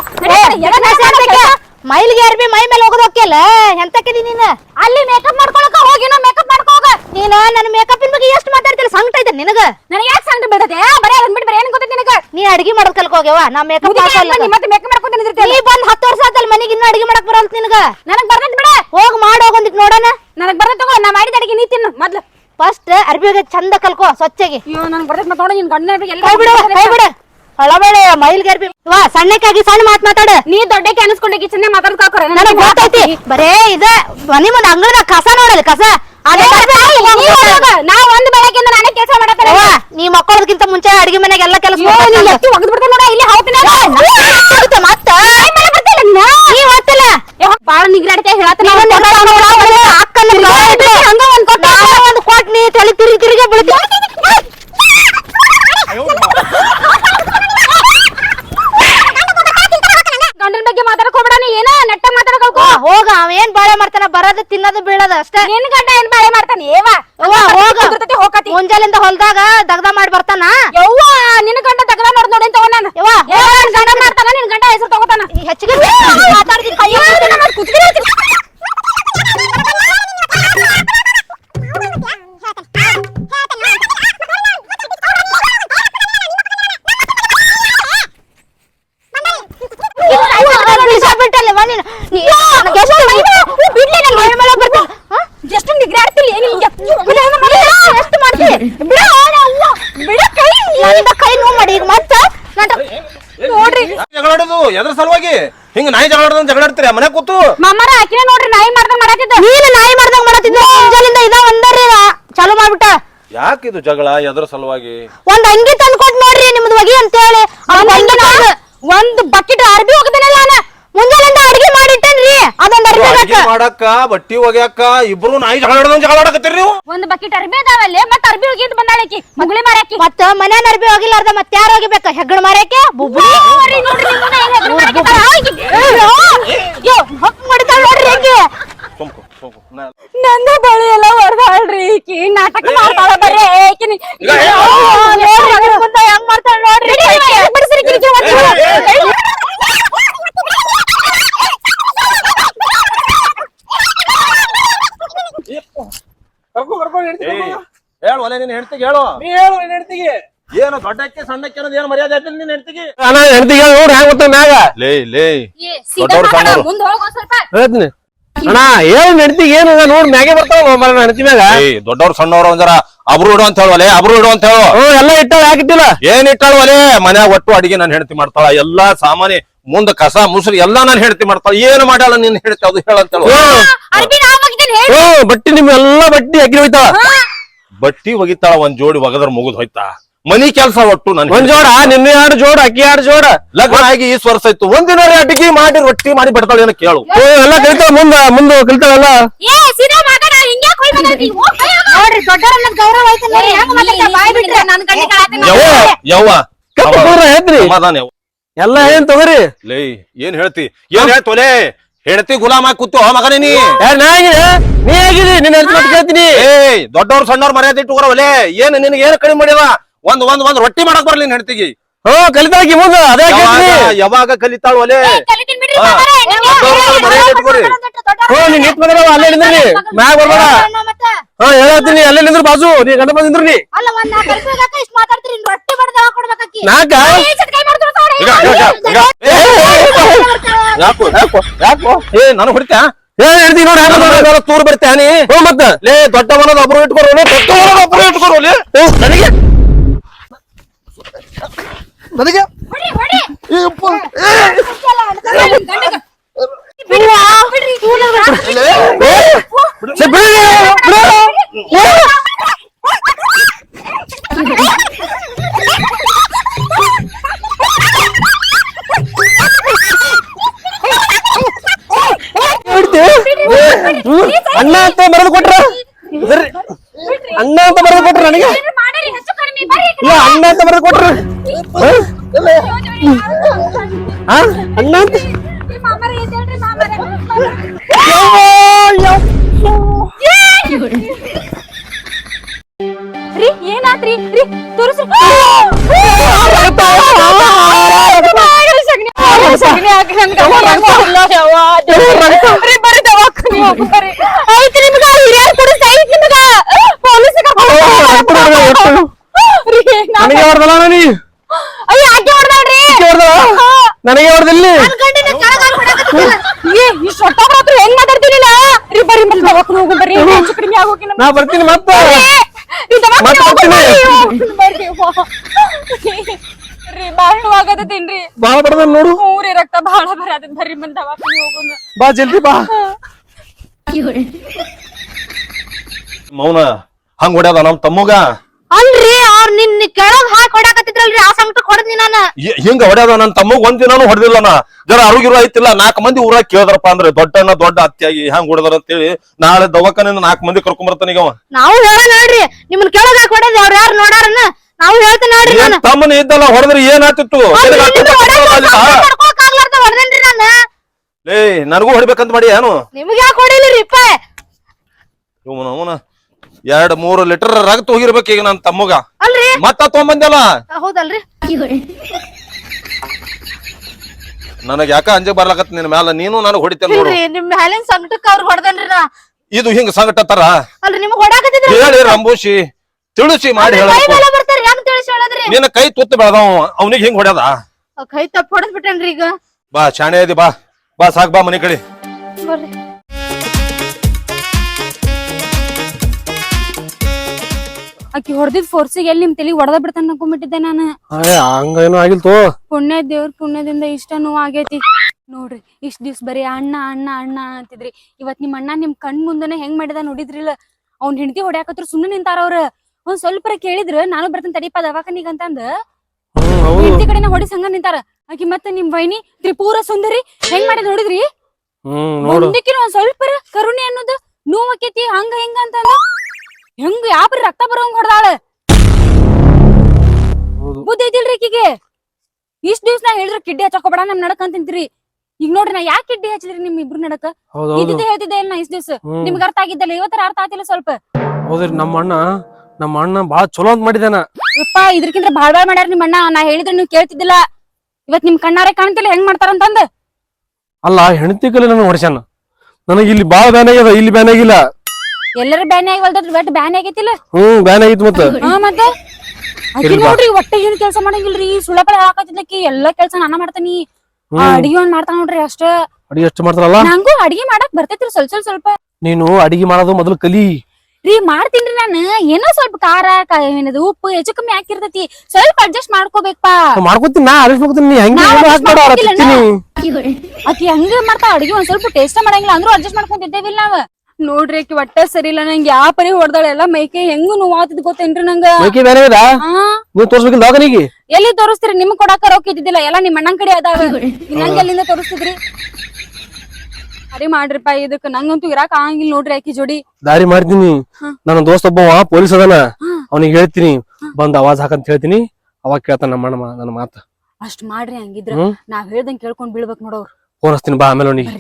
ಮೈಲಿಗೆ ಅರ್ಬಿ ಮೈ ಮೇಲೆ ಹೋಗೋದ್ ಹೋಗ್ಯಲ್ಲ ಎಂತಕ್ಕಿದಿ ನೀನ್ ಅಲ್ಲಿ ಮೇಕಪ್ ಮಾಡ್ಕೊಳಕ ಹೋಗಿ ನಾ ಮೇಕಪ್ ಮಾಡ್ಕೋ ಹೋಗ ನೀನ್ ನನ್ನ ಮೇಕಪ್ಪಿನ ಬಗ್ಗೆ ಎಷ್ಟು ಮಾತಾಡ್ತಿಲ್ಲ ಸಂಕಟ ಐತೆ ನಿನಗ ನನಗೆ ಯಾಕೆ ಸಂಗಟ ಬೀಳತ್ತೆ ಬರೀ ಅದನ್ನ ಬಿಟ್ಟು ಬೇರೆ ಏನ್ ಗೊತ್ತೈತಿ ನಿನಗ ನೀ ಅಡಿಗೆ ಮಾಡೋದ್ ಕಲ್ಕ ಹೋಗ್ಯವ? ನಾ ಮೇಕಪ್ ನೀ ಮತ್ತೆ ಮೇಕಪ್ ಮಾಡ್ಕೊಂತ ನಿಂತಿರ್ತೀಯ ನೀ ಬಂದ್ ಹತ್ತು ವರ್ಷ ಆತಲ್ಲ ಮನೆಗೆ ಇನ್ನೂ ಅಡಿಗೆ ಮಾಡಕ್ ಬರಲ್ಲ ನಿನಗ? ನನಗ್ ಬರ್ತೈತಿ ಬಿಡ. ಹೋಗ್ ಮಾಡಿ ಹೋಗೊಂದಿಕ್ ನೋಡೋಣ. ನನಗ್ ತಗೋ ನಾ ಮಾಡಿದ ಅಡಿಗೆ ನೀ ತಿನ್ನು ಮೊದ್ಲು. ಫಸ್ಟ್ ಅರ್ಬಿಗೆ ಚಂದ ಕಲ್ಕೋ ಸ್ವಚ್ಛಗೆ. ಅಯ್ಯೋ ನನಗ್ ಬರ್ತೈತಿ ಮತ್ತೆ ನೋಡು ನಿನ್ ಗಂಡನ ಎಲ್ಲಿ ಕೈ ಬಿಡು ಕೈ ಬಿಡು. ಹೊಳಬೇಡ ಮೈಲ್ಗೆ ಅರ್ಬಿ. ವಾ ಸಣ್ಣಕ್ಕಾಗಿ ಸಣ್ಣ ಮಾತ್ ಮಾತಾಡ. ನೀ ದೊಡ್ಡಕ್ಕೆ ಅನಿಸ್ಕೊಂಡಿ ಕಿಚನ್ ಮಾತಾಡ್ಕೊಕ್ರೆ ನನಗ್ ಗೊತ್ತೈತಿ. ಬರೇ ಇದ ಮನಿ ಮುಂದೆ ಅಂಗಳದ ಕಸ ನೋಡಲ್ಲ ಕಸ. ನಾ ಒಂದ್ ಬೆಳಗ್ಗೆಯಿಂದ ನಾನೇ ಕೆಲಸ ಮಾಡತ್ತೇನೆ ನೀ ಮಕ್ಕಳದಕ್ಕಿಂತ ಮುಂಚೆ ಅಡಿಗೆ ಮನೆಗೆ ಎಲ್ಲ ಕೆಲಸ ಒಗದ್ ಬಿಡ್ತಾನೆ ನೋಡ ಇಲ್ಲಿ ಹಾವ್ತೀನಿ ಮತ್ತ ನೀ ಗೊತ್ತಿಲ್ಲ ಬಾಳ ನಿಗ್ರಾಡ್ತೆ ಹೇಳತ್ತ ಅಕ್ಕನ ಹಂಗ ಒಂದ್ ಕೊಟ್ಟ ಒಂದ್ ಕೊಟ್ ನೀ ತಲೆ ತಿರುಗಿ ತಿರುಗಿ ಬೀಳ್ತಿ. ಗಂಡನ ಬಗ್ಗೆ ಮಾತಾಡಕ್ ಹೋಗ್ಬೇಡ ನೀ ಏನ ನೆಟ್ಟ ಮಾತಾಡಕ್ ಹೋಗು ಹೋಗ, ಹೋಗ ಅವ ಏನ್ ಬಾಳೆ ಮಾಡ್ತಾನ? ಬರೋದು ತಿನ್ನೋದು ಬೀಳೋದು ಅಷ್ಟೇ. ನಿನ್ ಗಂಡ ಏನ್ ಬಾಳೆ ಮಾಡ್ತಾನೆ? ಏವಾ? ಹೋಗ. ಕುದುರ್ತೈತಿ, ಹೋಗತಿ ಮುಂಜಾಲಿಂದ ಹೊಲ್ದಾಗ ದಗ್ದ ನಾಯಿ ಜಗಳಾಡೋದು ಜಗಳಾಡ್ತೀರ ಮನೆ ಕೂತು? ಮಾಮರ ಆಕಿನ ನೋಡ್ರಿ ನಾಯಿ ಮಾಡ್ದಂಗ ಮಾಡತ್ತಿದ್ದ ನೀನು ನಾಯಿ ಮಾಡ್ದಂಗ ಮಾಡತ್ತಿದ್ದ ಮುಂಜಾಲಿಂದ ಇದ ಒಂದರಿ ಚಾಲು ಮಾಡ್ಬಿಟ್ಟ. ಯಾಕಿದು ಜಗಳ ಎದ್ರ ಸಲುವಾಗಿ? ಒಂದ್ ಅಂಗಿ ತಂದ್ಕೊಟ್ ನೋಡ್ರಿ ನಿಮ್ದು ಒಗಿ ಅಂತ ಹೇಳಿ ಅವ್ನ್ ಅಂಗಿ ನೋಡ್ರಿ. ಒಂದ್ ಬಕೆಟ್ ಅರ್ಬಿ ಹೋಗದನಲ್ಲ ನಾನು ಮುಂಜಾಲಿಂದ ಅಡಿಗೆ ಮಾಡಿಟ್ಟೇನ್ರಿ ಅದೊಂದ್ ಅರ್ಬಿ ಅಡಿಗೆ ಮಾಡಕ್ಕ ಬಟ್ಟಿ ಒಗ್ಯಾಕ ಇಬ್ರು ನಾಯಿ ಜಗಳಾಡಕತ್ತೀರಿ ನೀವು ಒಂದ್ ಬಕೆಟ್ ಅರ್ಬಿ ಅದಾವಲ್ಲೇ ಮತ್ತ ಅರ್ಬಿ ಹೋಗಿದ್ ಬಂದಾಳಕಿ ಮಗುಳಿ ಮಾರಾಕಿ ಮತ್ತ ಮನೆ ಅರ್ಬಿ ಹೋಗಿಲ್ಲಾರ್ದ ಮತ್ತೆ ಯಾರು ಹೋಗಿಬೇಕ ಹೆಗ್ಗಣ ಮಾರಾಕಿ ಬುಬ್ಬುಳಿ ನೋಡ್ರಿ ನೋಡ್ರಿ ನಿಮ್ಮನ್ನ ಹೆಂಗ್ ಹೆದ್ರಿ ಮಾಡಕತ್ತಾರ? ಆಯ್ಕೆ. ಅಯ್ಯೋ, ಹೊಕ್ ಮಾಡ್ತಾಳ್ ನೋಡ್ರಿ ಹೆಂಗೆ ಸುಮ್ಕು ಸುಮ್ಕು ನಾ- ನಂದ ಬಳಿ ಎಲ್ಲ ಹೊರದಾಳ್ರಿ ಈಕಿ ನಾಟಕ ಮಾಡ್ತಾಳ ಬರೇ ಈಕಿ ನಿ- ಅಯ್ಯೋ, ನೋಡ್ರಿ ಅದ್ರ ಮುಂದೆ ಹೆಂಗ್ ಮಾಡ್ತಾಳ ನೋಡ್ರಿ ಬಿಡಿಸ್ರಿ ಕಿರಿಕಿ ಒಂದು. ಒಲೆ ಹೇಳು. ಹೆಂಡತಿಗೆ ಹೇಳು ಏನು ದೊಡ್ಡಕ್ಕೆ ಸಣ್ಣಕ್ಕೆ ಅನ್ನೋದು ಏನು ಮರ್ಯಾದೆ ಐತೆ ನಿನ್ನ ಹೆಂಡತಿಗೆ? ಅಣ್ಣ ಹೆಂಡತಿಗೆ ನೋಡ್ರಿ ಹೆಂಗ್ ಗೊತ್ತ ಮ್ಯಾಗ? ಲೇ ಲೇ. ಏ, ಸೀದಾ ದೊಡ್ಡವ್ರು ಮಾತಾಡ, ಸಣ್ಣವ್ರು. ಮುಂದ್ ಹೋಗ್ ಸ್ವಲ್ಪ. ಹೇಳ್ತೀನಿ. ಅಣ್ಣ ಏನ್ ಹೆಂಡತಿಗೆ ಏನು ನೋಡ್ ಮ್ಯಾಗೆ ಬರ್ತಾವ ಮರ ಹೆಂಡತಿ ಮ್ಯಾಗ. ಏಯ್ ದೊಡ್ಡವ್ರು ಸಣ್ಣವ್ರು ಒಂದರ ಅಬ್ರು ಇಡು ಅಂತ ಹೇಳುವಲೆ ಅಬ್ರು ಇಡು ಅಂತ ಹೇಳು. ಹ್ಞೂ ಎಲ್ಲ ಇಟ್ಟಾವ ಯಾಕಿಟ್ಟಿಲ್ಲ ಏನ್ ಇಟ್ಟಾಳ ಒಲೆ ಮನ್ಯಾಗ ಒಟ್ಟು ಅಡಿಗೆ ನಾನು ಹೆಂಡತಿ ಮಾಡ್ತಾಳ ಎಲ್ಲಾ ಸಾಮಾನ್ಯ ಮುಂದ ಕಸ ಮುಸುರಿ ಎಲ್ಲಾ ನಾನು ಹೆಂಡತಿ ಮಾಡ್ತಾಳ. ಏನು ಮಾಡ್ಯಾಳ ನಿನ್ ಹೆಂಡತಿ ಅದು ಹೇಳಂತ ಹೇಳು. ಅರ್ಬಿ ನಾ ಹೋಗಿದ್ದೀನಿ ಹೇಳಿ. ಹ್ಞೂ ಬಟ್ಟಿ ನಿಮ್ ಎಲ್ಲಾ ಬಟ್ಟಿ ಅಗ್ರಿ ಹೋಯ್ತಾವ. ಬಟ್ಟಿ ಒಗಿತಾಳ ಒಂದ್ ಜೋಡಿ ಒಗದ್ರ ಮುಗಿದ್ ಹೋಯ್ತಾ? ಮನಿ ಕೆಲ್ಸ ಒಟ್ಟು ನನ್ ಒಂದ್ ಜೋಡ ನಿನ್ನ ಎರಡು ಜೋಡ ಅಕ್ಕಿ ಎರಡು ಜೋಡ. ಲಗ್ನ ಆಗಿ ಈ ವರ್ಷ ಆಯ್ತು. ಒಂದಿನ ಅಡಿಗೆ ಮಾಡಿ ರೊಟ್ಟಿ ಮಾಡಿ ಬಿಡ್ತಾಳ ಏನ ಕೇಳು. ಎಲ್ಲ ಕಲಿತಾವ ಮುಂದ ಮುಂದ ಕಲಿತಾವೆಲ್ಲ ಏ ಸೀದಾ ಮಾತಾಡ ಹಿಂಗ್ಯಾಕ್ ಹೋಯ್ ಬಂದ್ರಿ ಹೋಗ್ ಕೈ ಹಾಕು. ನೋಡ್ರಿ ದೊಡ್ಡವ್ರನ್ನ ಗೌರವ ಐತೆ ಏ, ನೋಡ್ರಿ ಹೆಂಗ್ ಮಾತಾಡ್ತೀಯ? ಬಾಯ್ ಬಿಟ್ರೆ ನನ್ ಕಣ್ಣಿಗೆ ಯವ್ವ ಯವ್ವ ಕಪ್ಪ ಕೂರ ಹೇಳ್ತ್ರಿ ಸಮಾಧಾನ ಯವ್ವ. ಎಲ್ಲ ಏನ್ ತಗೋರಿ? ಲೇ ಏನ್ ಹೇಳ್ತಿ? ಏನ್ ಹೇಳ್ತೋಲೆ ಹೆಂಡತಿ ಗುಲಾಮ್ ಆಗಿ ಕೂತು ಮಗನೇ ನೀ. ಏ, ನಾ ಹೇಗಿದೆ? ನೀ ಹೇಗಿದಿ? ನಿನ್ನ ಹೆಂಡತಿ ಮಾತು ಕೇಳ್ತೀನಿ. ಏಯ್ ದೊಡ್ಡವ್ರು ಸಣ್ಣವ್ರು ಮರ್ಯಾದೆ ಇಟ್ಟುಕೊರ ಒಲೆ ಏನ್ ನಿನಗೆ ಏನ್ ಕಡಿಮೆ ಮಾಡ್ಯವ? ಒಂದ್ ಒಂದ್ ಒಂದ್ ರೊಟ್ಟಿ ಮಾಡಕ್ ಬರ್ಲಿ ನಿನ್ ಹೆಂಡತಿಗೆ. ಹೋ ಕಲಿತಾಕಿ ಮುಂದ ಅದೇ ಯಾವಾಗ ಯಾವಾಗ ಕಲಿತಾಳ ಒಲೆ ಕಲಿತೀನಿ ಬಿಡ್ರಿ ಹಾ. ಮಾಮಾರೆ, ನೀವು ದೊಡ್ಡವ್ರು ಮರ್ಯಾದೆ ಇಟ್ಕೊರಿ. ಹ್ಞೂ ನೀ ನಿಂತ್ ಬಂದ್ರ ಅಲ್ಲೇ ನಿಂದ್ರಿ. ಮ್ಯಾಗ ಬರ್ಬೇಡ. ಹಾ ಹೇಳತ್ತೀನಿ ಅಲ್ಲೇ ನಿಂದ್ರ ಬಾಜು ನೀ ಗಂಡ ಬಂದಿಂದ್ರಿ ನೀ ಅಲ್ಲ ಒಂದ್ ನಾಲ್ಕು ರೂಪಾಯಿಗಾಕ ಇಷ್ಟ್ ಮಾತಾಡ್ತೀರಿ ಇನ್ ರೊಟ್ಟಿ ಬಡ್ದ ಕೊಡ್ಬೇಕಾಕಿ ನಾಕ? ಏ, ಸಿಟ್ ಕೈ ಮಾಡ್ದ್ರು ನೋಡು. ಈಗ, ಈಗ, ಈಗ, ಈಗ. ಯಾಕೋ ಯಾಕೋ ಯಾಕೋ ಏ ನಾನು ಹೊಡಿತ್ಯಾ ಏನ್ ಹೇಳ್ತಿ ನೋಡಿ ನಾನು ತೂರ್ ಬರ್ತ್ಯಾನಿ ಹ್ಞೂ ಮತ್ತ ಲೇ ದೊಡ್ಡವನದ ಒಬ್ರು ಇಟ್ಕೊರೋಲಿ ದೊಡ್ಡವನದ ಒಬ್ರು ಇಟ್ಕೊರೋಲಿ ನನಗೆ ನನಗೆ ಹೊಡಿ, ಹೊಡಿ. ಅಣ್ಣ ಅಂತ ಬರೆದು ಕೊಟ್ರ. ಅಣ್ಣ ಅಂತ ಬರೆದು ಕೊಟ್ರ ನನಗೆ. ಇಲ್ಲ ಅಣ್ಣ ಅಂತ ಬರೆದು ಕೊಟ್ರ ಹಾ ಅಣ್ಣ ಅಂತ ಏನಾತ್ರಿ ಸಗಣಿ ಹಾಕಿ ನನ್ ಗಂಡ ಬಂದ್ಬಿಟ್ಲ ಯವ್ವ, ದೇವ್ರೇ. ರೀ, ಬರ್ರಿ ದವಾಖಾನೆ ಬರ್ರಿ. ಆಯ್ತು ನಿಮ್ಗ ಹಿರಿಯರ್ ಕೊಡಿಸ್ತಾ ಐತ್ ನಿಮ್ಗ ಪೊಲೀಸ್ ರೀ ನಾ- ನನಗೆ ಹೊಡೆದಲ್ಲ ನನಗೆ ಅಯ್ಯ ಆಕೆ ನನಗೆ ಹೊಡೆದಿಲ್ಲ ನನ್ ಗಂಡನ ಕೆಳಗ್ ಬಿಡಕತ್ತಿಲ್ಲ. ಏ ಇಷ್ಟು ಹೊಟ್ಟ ಹೆಂಗ್ ಮಾತಾಡ್ತೀನಿಲ್ಲ? ರೀ ಬರ್ರಿ ಮತ್ತೆ ದವಾಖಾನೆ ಹೋಗು ಬರ್ರಿ. ಹೆಚ್ಚು ಕಡಿಮೆ ಆಗೋಕೆ ನಮ್ಗೆ. ನಾ ಬರ್ತೀನಿ ಮತ್ತೆ. ಮತ್ತೆ ರೀ ಬಾಳ ಆಗತ್ತೇನ್ರಿ ಬಾಳ ಬಡದ ನೋಡು. ರಕ್ತ ಬಹಳ ಬರತೈತಿ ಬರ್ರಿ ಮತ್ತೆ ದವಾಖಾನೆ ಹೋಗೋಣ. ಬಾ ಜಲ್ದಿ ಬಾ. ಮೌನ ಹಂಗ ಹೊಡ್ಯಾದ ನಮ್ ತಮ್ಮಗ ಅಲ್ರಿ ಅವ್ರ ನಿನ್ ಕೆಳಗ್ ಹಾಕಿ ಹೊಡಕತ್ತಿದ್ರಲ್ರಿ ಆ ಸಂಕಟ ಹೊಡೆದ್ನಿ ನಾನು. ಹ- ಹಿಂಗ ಹೊಡೆದ ನನ್ ತಮ್ಮಗ್ ಒಂದ್ ದಿನಾನು ಹೊಡೆದಿಲ್ಲ ನಾ ಜರ ಆರೋಗ್ಯ ಐತಿಲ್ಲ ನಾಲ್ಕು ಮಂದಿ ಊರಾಗ ಕೇಳಿದ್ರಪ್ಪ ಅಂದ್ರೆ ದೊಡ್ಡಣ್ಣ ದೊಡ್ಡ ಅತ್ತಿಯಾಗಿ ಹೆಂಗ್ ಹೊಡೆದ್ರ ಅಂತೇಳಿ ನಾಳೆ ದವಾಖಾನಿಂದ ನಾಲ್ಕು ಮಂದಿ ಕರ್ಕೊಂಡ್ ಬರ್ತಾನ ಈಗ ಅವ ನಾವು ಹೇಳ ನೋಡ್ರಿ ನಿಮ್ಮನ್ ಕೆಳಗ್ ಹಾಕಿ ಹೊಡೆದ್ ಅವ್ರ ಯಾರು ನೋಡಾರನ? ನಾವು ಹೇಳ್ತೇನೆ ನೋಡ್ರಿ ಏನ್ ನಾನು. ತಮ್ಮನ ಇದ್ದಲ್ಲ ಹೊಡೆದ್ರೆ ಮಾಡ್ಕೊಳಕಾಗ್ಲಾರ್ದ ಹೊಡೆದೇನ್ರಿ ನಾನು? ಲೇ ನನಗೂ ಹೊಡಿಬೇಕಂತ ಮಾಡಿ ಏನು? ನಿಮ್ಗೆ ಯಾಕೆ ಹೊಡಿಲಿರಿಪ್ಪ ಇವನ ಅವನ ಎರಡ್ ಮೂರು ಲೀಟರ್ ರಕ್ತ ಹೋಗಿರ್ಬೇಕು ಈಗ ನನ್ ತಮ್ಮಗ. ಅಲ್ರಿ? ಮತ್ತ ತೊಗೊಂಬಂದಲ್ಲ ಹೌದಲ್ರಿ? ನನಗ್ ಯಾಕ ಅಂಜೆ ಬರ್ಲಾಕತ್ ನಿನ್ ಮ್ಯಾಲ? ನೀನು ನನಗ್ ಹೊಡಿತೇನೆ ನೋಡು. ಇಲ್ರಿ ನಿಮ್ ಮ್ಯಾಲಿನ ಸಂಕಟಕ್ಕ ಅವ್ರ ಹೊಡೆದನ್ರಿ ನಾ. ಇದು ಹಿಂಗ ಸಂಗಟ ತರ. ಅಲ್ರಿ ನಿಮ್ಗ್ ಹೊಡಾಕತ್ತಿದ್ರ ಹೇಳಿ ರಂಬೂಶಿ ತಿಳಿಸಿ ಮಾಡಿ ಕೈ ಹೇಳಬೇಕು ಮೇಲೆ ಬರ್ತಾರ ಹೆಂಗ್ ತಿಳಿಸಿ ಹೇಳದ್ರಿ? ನಿನ್ನ ಕೈ ತುತ್ತು ಬೆಳೆದವ ಅವನಿಗೆ ಹಿಂಗ್ ಹೊಡ್ಯದ? ಕೈ ತಪ್ಪ ಹೊಡೆದ್ ಬಿಟ್ಟೇನ್ರಿ ಈಗ. ಬಾ ಶಾಣೆ ಅದಿ ಬಾ. ಬಾ ಸಾಕ್ ಬಾ ಮನೆ ಕಡೆ. ಬರ್ರಿ. ಆಕಿ ಹೊಡೆದಿದ್ ಫೋರ್ಸಿಗೆ ಎಲ್ಲಿ ನಿಮ್ ತಲೆಗೆ ಹೊಡೆದ ಬಿಡ್ತಾನ ಅನ್ಕೊಂಡ್ಬಿಟ್ಟಿದ್ದೆ ನಾನು. ಹಂಗೇನು ಆಗಿಲ್ತು ಪುಣ್ಯ ದೇವ್ರ ಪುಣ್ಯದಿಂದ ಇಷ್ಟ ನೋವು ಆಗೈತಿ ನೋಡ್ರಿ ಇಷ್ಟ ದಿವ್ಸ ಬರೀ ಅಣ್ಣ ಅಣ್ಣ ಅಣ್ಣ ಅಂತಿದ್ರಿ. ಇವತ್ ನಿಮ್ ಅಣ್ಣ ನಿಮ್ ಕಣ್ ಮುಂದನೆ ಹೆಂಗ್ ಮಾಡಿದ ನೋಡಿದ್ರಿಲ್ಲ. ಅವ್ನ್ ಹೆಂಡತಿ ಹೊಡ್ಯಾಕತ್ರ ಸುಮ್ಮನೆ ನಿಂತಾರ ಅವ್ರ. ಒಂದ್ ಸ್ವಲ್ಪ ಕೇಳಿದ್ರ ನಾನು ಬರ್ತೇನೆ ತಡಿಪ ದವಾಖಾನಿಗ್ ಅಂತಂದ. ಹೆಂಡತಿ ಕಡೆನ ಹೊಡಿಸ್ ಹಂಗ ನಿಂತಾರ. ಆಕಿ ಮತ್ತ ನಿಮ್ ವೈನಿ ತ್ರಿಪುರ ಸುಂದರಿ ಹೆಂಗ್ ಮಾಡಿದ್ ನೋಡಿದ್ರಿ? ಒಂದಕ್ಕಿನ ಒಂದ್ ಸ್ವಲ್ಪ ಕರುಣೆ ಅನ್ನೋದು ನೋವಕೇತಿ ಹಂಗ ಹೆಂಗ ಅಂತಂದ. ಹೆಂಗ ಯಾಪ್ರಿ ರಕ್ತ ಬರೋಂಗ್ ಹೊಡ್ದಾಳ? ಹೌದು. ಬುದ್ಧಿ ಐತಿಲ್ರಿ ಈಕಿಗೆ? ಇಷ್ಟ ದಿವ್ಸ ನಾ ಹೇಳಿದ್ರೆ ಕಿಡ್ಡಿ ಹಚ್ಚಕೋಬೇಡ ನಮ್ ನಡಕ ಅಂತಿಂತ್ರಿ ಈಗ ನೋಡ್ರಿ ನಾ ಯಾಕೆ ಕಿಡ್ಡಿ ಹಚ್ಚಿದ್ರಿ ನಿಮ್ ಇಬ್ರು ನಡಕ? ಹೌದು ಹೌದು ಇದ್ದಿದ್ದೆ ಹೇಳ್ತಿದ್ದೆ ಇಲ್ಲ ನಾ ಇಷ್ಟ ದಿವ್ಸ. ಹ್ಮ್. ನಿಮ್ಗೆ ಅರ್ಥ ಆಗಿದ್ದಲ್ಲ ಇವತ್ತರ ಅರ್ಥ ಆತಿಲ್ಲ ಸ್ವಲ್ಪ. ಹೌದ್ರಿ ನಮ್ಮ ಅಣ್ಣ ನಮ್ಮ ಅಣ್ಣ ಬಾಳ ಚಲೋ ಅಂತ ಮಾಡಿದಾನ. ಯಪ್ಪ ಇದ್ರಕಿಂತ ಬಾಳ್ ಬಾಳ್ ಮಾಡ್ಯಾರ ನಿಮ್ಮ ಅಣ್ಣ. ನಾ ಹೇಳಿದ್ರೆ ನೀವು ಕೇಳ್ತಿದ್ದಿಲ್ಲ. ಇವತ್ ನಿಮ್ ಕಣ್ಣಾರೆ ಕಾಣ್ತಿಲ್ಲ ಹೆಂಗ್ ಮಾಡ್ತಾರಂತಂದ ಅಲ್ಲ ಹೆಂಡತಿ ನನ್ ನನಗೆ ಹೊಡ್ಸ್ಯಾನ ನನಗೆ ಇಲ್ಲಿ ಬಾಳ ಬ್ಯಾನ್ ಆಗ್ಯದ ಇಲ್ಲಿ ಬ್ಯಾನ್ ಆಗಿಲ್ಲ. ಎಲ್ಲರ ಬ್ಯಾನೆ ಆಗಿವಲ್ದ್ರ ಬಟ್ ಬ್ಯಾನ್ ಆಗೈತಿಲ್ಲ? ಹ್ಮ್ ಬ್ಯಾನ್ ಆಗಿತ್ತು ಮತ್ತ. ಹಾ ಮತ್ತೆ? ಅಕಿ. ನೋಡ್ರಿ ಒಟ್ಟ ಏನ್ ಕೆಲಸ ಮಾಡಂಗಿಲ್ರಿ ಸುಳಪಳ ಹಾಕತ್ತಿದ್ಲಕಿ ಎಲ್ಲಾ ಕೆಲಸ ನಾನ ಮಾಡ್ತಾನಿ. ಅಡಿಗೆ ಒಂದ್ ಮಾಡ್ತಾನ ನೋಡ್ರಿ ಅಷ್ಟ. ಅಡಿಗೆ ಎಷ್ಟು ಮಾಡ್ತಾರಲ್ಲ? ನಂಗೂ ಅಡಿಗೆ ಮಾಡಕ್ ಬರ್ತೈತ್ರಿ ಸ್ವಲ್ಪ ಸ್ವಲ್ಪ ಸ್ವಲ್ಪ. ನೀನು ಅಡಿಗೆ ಮಾಡೋದು ಮೊದಲು ಕಲಿ. ರೀ ಮಾಡ್ತೀನ್ರಿ ನಾನು. ಏನೋ ಸ್ವಲ್ಪ ಖಾರ ಏನದು ಉಪ್ಪು ಹೆಚ್ಚು ಕಮ್ಮಿ ಹಾಕಿರ್ತೈತಿ. ಸ್ವಲ್ಪ ಅಡ್ಜಸ್ಟ್ ಮಾಡ್ಕೋಬೇಕಪ್ಪ ಮಾಡ್ಕೋತೀನಿ ನಾ ಅಡ್ಜಸ್ಟ್ ಮಾಡ್ತೀನಿ ಹೆಂಗೆ ಹಾಕ್ಬೇಡ ಆಕಿ ಹಂಗ ಮಾಡ್ತಾ ಅಡಿಗೆ ಒಂದ್ ಸ್ವಲ್ಪ ಟೇಸ್ಟ್ ಮಾಡಂಗಿಲ್ಲ ಅಂದ್ರೂ ಅಡ್ಜಸ್ಟ್ ಮಾಡ್ಕೊಂತಿದ್ದೇವಿಲ್ಲ ನಾವ್. ನೋಡ್ರಿ ಆಕಿ ಒಟ್ಟ ಸರಿ ಇಲ್ಲ ನಂಗೆ ಯಾವ ಪರಿ ಹೊಡ್ದಾಳ ಎಲ್ಲ ಮೈಕೈ ಹೆಂಗು ಆತದ್ ಗೊತ್ತೇನ್ರಿ ನಂಗ? ಮೈಕಿ ಬೇರೆ ಆಗ್ಯದ ಹಾ ನೀವು ತೋರ್ಸ್ಬೇಕಿಲ್ಲ ದವಾಖಾನಿಗೆ ಎಲ್ಲಿ ತೋರಿಸ್ತೀರಿ? ನಿಮ್ ಕೊಡಾಕ ರೊಕ್ಕ ಇದ್ದಿದ್ದಿಲ್ಲ ಎಲ್ಲ ನಿಮ್ ಅಣ್ಣನ್ ಕಡೆ ಅದಾವ. ನಂಗೆ ಎಲ್ಲಿಂದ ತೋರಿಸ್ತಿದ್ರಿ? ಸರಿ ಮಾಡ್ರಿಪ್ಪ ಇದಕ್ ನಂಗಂತೂ ಇರಾಕ್ ಆಗಂಗಿಲ್ಲ ನೋಡ್ರಿ ಆಕಿ ಜೋಡಿ. ದಾರಿ ಮಾಡ್ತೀನಿ. ನನ್ನ ದೋಸ್ತ ಒಬ್ಬವ ಪೊಲೀಸ್ ಅದಾನ. ಅವನಿಗೆ ಹೇಳ್ತೀನಿ. ಬಂದ್ ಅವಾಜ್ ಹಾಕಂತ ಹೇಳ್ತೀನಿ. ಅವಾಗ ಕೇಳ್ತಾನ ನಮ್ಮ ಅಣ್ಣ ನನ್ನ ಮಾತು. ಅಷ್ಟ್ ಮಾಡ್ರಿ ಹಂಗಿದ್ರ. ನಾವ್ ಹೇಳ್ದಂಗ್ ಕೇಳ್ಕೊಂಡ್ ಬೀಳ್ಬೇಕ್ ನೋಡವ್ರು ಫೋನ್ ಹಚ್ತೀನಿ ಬಾ ಆಮೇಲೆ ಅವನಿಗೆ.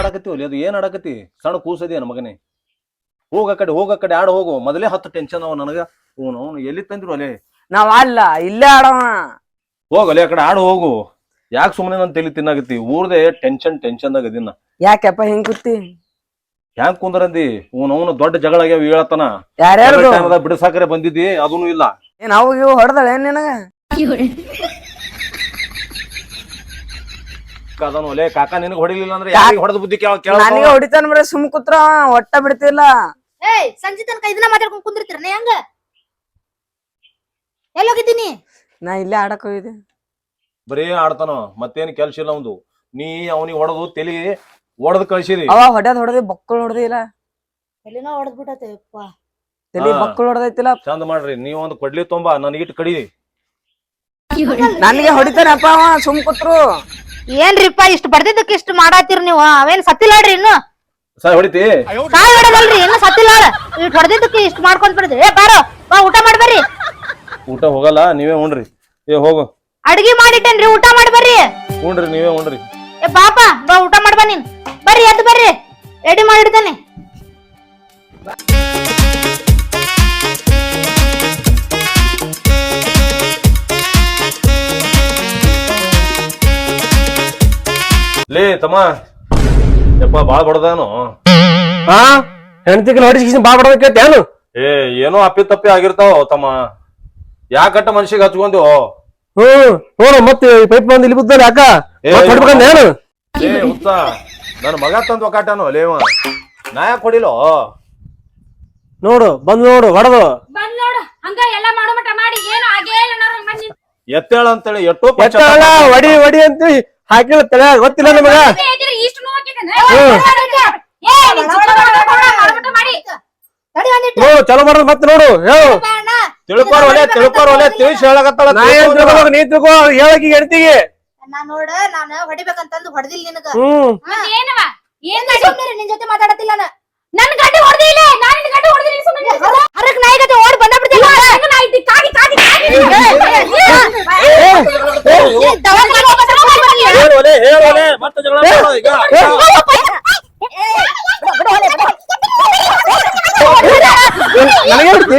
ಆಡಕತ್ತಿ ಒಲಿ ಅದು ಏನ್ ಆಡಕತ್ತಿ? ಸಣ್ಣ ಕೂಸದೇನು ಮಗನೇ? ಹೋಗ ಕಡೆ ಹೋಗ ಆ ಕಡೆ ಆಡ ಹೋಗು. ಮೊದಲೇ ಹತ್ತು ಟೆನ್ಷನ್ ಅವ ನನಗ. ಅವನು ಅವನು ಎಲ್ಲಿ ತಂದ್ರು ಅಲೆ ನಾವ್ ಅಲ್ಲ ಇಲ್ಲೇ ಆಡೋಣ ಹೋಗಲೆ ಆ ಕಡೆ ಆಡು ಹೋಗು. ಯಾಕೆ ಸುಮ್ಮನೆ ನನ್ ತಲೆ ತಿನ್ನಾಗತ್ತಿ ಊರ್ದೆ ಟೆನ್ಷನ್ ಟೆನ್ಷನ್ ದಾಗ ದಿನ ಯಾಕೆಪ್ಪ ಹೆಂಗ್ ಕೂತಿ? ಹ್ಯಾಂಗ್ ಕುಂದ್ರಂದಿ? ಅವ್ನು ಅವನು ದೊಡ್ಡ ಜಗಳ ಆಗ್ಯಾವ ಹೇಳತನ ಯಾರ್ಯಾರು ಬಿಡಸಾಕರೆ ಬಂದಿದ್ದಿ ಅದೂ ಇಲ್ಲ. ಏನ್ ಅವು ಇವು ಹೊಡೆದಳ ಏನ್ ನಿನಗ ಅದನ್ನು ಒಲೆ ಕಾಕ ನಿನಗೆ ಹೊಡಿಲಿಲ್ಲ ಅಂದ್ರೆ ಯಾರಿಗೆ ಹೊಡೆದ ಬುದ್ಧಿ ಕೇಳ ಕೇಳ ನನಗೆ ಹೊಡಿತಾನ ಬರೀ ಸುಮ್ ಕುತ್ರ ಹೊಟ್ಟ ಒಟ್ಟ ಬಿಡ್ತಿಲ್ಲ. ಏಯ್ ಸಂಜೆ ತನಕ ಇದನ್ನ ಮಾತಾಡ್ಕೊಂಡು ಕುಂದಿರ್ತೀರ? ಹೆಂಗ? ಎಲ್ಲೋಗಿದ್ದೀನಿ ನಾ? ಇಲ್ಲೇ ಆಡಕ್ ಹೋಗಿದ್ದೆ. ಬರೀ ಆಡ್ತಾನ ಮತ್ತೇನ್ ಕೆಲ್ಸ ಇಲ್ಲ ಅವ್ದು. ನೀ ಅವನಿಗೆ ಹೊಡೆದು ತಲಿ ಹೊಡೆದ್ ಕಳ್ಸಿದಿ. ಅವ ಹೊಡ್ಯದ್ ಹೊಡೆದಿ ಬಕ್ಕಳು ಹೊಡೆದಿಲ್ಲ. ಎಲ್ಲಿನೋ ಹೊಡೆದ್ಬಿಟ್ಟತೆ ತಲಿ ಹಾ. ಬಕ್ಕಳು ಹೊಡೆದೈತಿಲ್ಲ. ಚಂದ ಮಾಡ್ರಿ ನೀವ್ ಒಂದ್ ಕೊಡ್ಲಿ ತೊಂಬ ನನಗಿಟ್ಟು ಕಡಿ ನನಗೆ ಹೊಡಿತಾನಪ್ಪ ಅವ ಸುಮ್ ಕೂತ್ರು. ಏನ್ರಿಪ್ಪ ಇಷ್ಟ ಬಡ್ದಿದ್ದಕ್ಕೆ ಇಷ್ಟ ಮಾಡಾತಿರ್ ನೀವು? ಅವೇನ್ ಸತ್ತಿಲ್ಲಾಡ್ರಿ ಇನ್ನು? ಸರ್ ಹೊಡಿತಿ? ಕಾಯ್ ಹೊಡೆದಲ್ರಿ ಇನ್ನು ಸತ್ತಿಲ್ಲ ಇಷ್ಟು ಹೊಡೆದಿದ್ದಕ್ಕೆ ಇಷ್ಟ ಮಾಡ್ಕೊಂಡ್ ಬಿಡ್ರಿ. ಏ ಬಾರೋ ಬಾ ಊಟ ಮಾಡ್ಬರ್ರಿ ಊಟ ಹೋಗಲ್ಲ ನೀವೇ ಉಣ್ರಿ. ಏ ಹೋಗು. ಅಡ್ಗಿ ಮಾಡಿಟ್ಟೇನ್ರಿ ಊಟ ಮಾಡ್ಬರ್ರಿ ಉಣ್ರಿ ನೀವೇ ಉಣ್ರಿ. ಏ ಬಾಪ ಬಾ ಊಟ ಮಾಡ್ಬಾ ನೀನ್. ಬರ್ರಿ ಎದ್ದು ಬರ್ರಿ. ರೆಡಿ ಮಾಡಿಡ್ತಾನೆ. ಲೇ ತಮ್ಮ. ಯಪ್ಪ ಬಾಳ ಬಡದಾನು? ಹಾ ಹೆಣ್ತಿಗೆ ಹೊಡಿಸಿ ಬಾ ಬಡಬೇಕೈತೆ ಏನು? ಏ ಏನೋ ಅಪ್ಪಿ ತಪ್ಪಿ ಆಗಿರ್ತಾವ ತಮ್ಮ. ಯಾಕಟ್ಟ ಮನ್ಸಿಗೆ ಹಚ್ಕೊಂದು ಹ್ಮ್ ನೋಡು ಮತ್ತೆ ಪೈಪ್ ಬಂದ್ ಇಲ್ಲಿ ಬಿದ್ದಲ್ಲ ಯಾಕ? ಹೊಡ್ಬೇಕಂದ ಏನು? ಏ ಉತ್ಸಾ ನನ್ ಮಗ ತಂದ್ ಒಕಾಟನು ಲೇವ ನಾ ಯಾಕೆ ಹೊಡಿಲೋ? ನೋಡು ಬಂದ್ ನೋಡು ಹೊಡೆದು. ಬಂದ್ ನೋಡು ಹಂಗ ಎಲ್ಲ ಮಾಡೋ ಮಟ ಮಾಡಿ ಏನು ಆಗೇ ಇಲ್ಲ ಎತ್ತೇಳ ಅಂತೇಳಿ ಎಷ್ಟೋ ಎತ್ತಲ್ಲ ವಡಿ ವಡಿ ಅಂತ. ಹಾಕಿಲ್ಲ ತಲೆ ಗೊತ್ತಿಲ್ಲ ನಮಗ? ನೋಡು ಚಲೋ ಮಾಡೋದು ಮತ್ತೆ ನೋಡು ಹೇಳು. ತಿಳ್ಕೊರ್ ಒಲೆ ತಿಳ್ಕೊರ್ ಒಲೆ ತಿಳಿಸಿ ಹೇಳಕತ್ತಾಳ ನಾ ಏನ್ ತಿಳ್ಕೊಬೇಕು ನೀ ತಿಳ್ಕೊ ಹೇಳಕಿ ಹೆಣ್ತಿಗೆ ನಾ ನೋಡ ನಾನು ಹೊಡಿಬೇಕಂತಂದು ಹೊಡೆದಿಲ್ಲ ನಿನಗ. ಹ್ಮ್. ಏನವ ಏನ್ ನಿನ್ ಜೊತೆ ಮಾತಾಡತಿಲ್ಲ ನಾ ನನ್ ಗಂಡ ಹೊಡೆದಿಲ್ಲ ನಾನು ನಿನ್ ಗಂಡ ಹೊಡೆದಿಲ್ಲ ಸುಮ್ಮನೆ ಹರಕ್ ನಾಯಿ ಗತೆ ಓಡಿ ಬಂದ ಬಿಡ್ತಿಲ್ಲ ಕಾಗಿ ಕಾಗಿ ಕಾಗಿ ದವಾಖಾನೆ ಹೋಗ್ಬೇಕಂತ ಹೋಗ್ಬರ್ಲಿ. ಹೇಳು ಒಲೆ ಹೇಳು ಒಲೆ ಮತ್ತೆ ಜಗಳ ಮಾಡೋದು ಈಗ ನನಗೆ ಹೊಡ್ತಿ?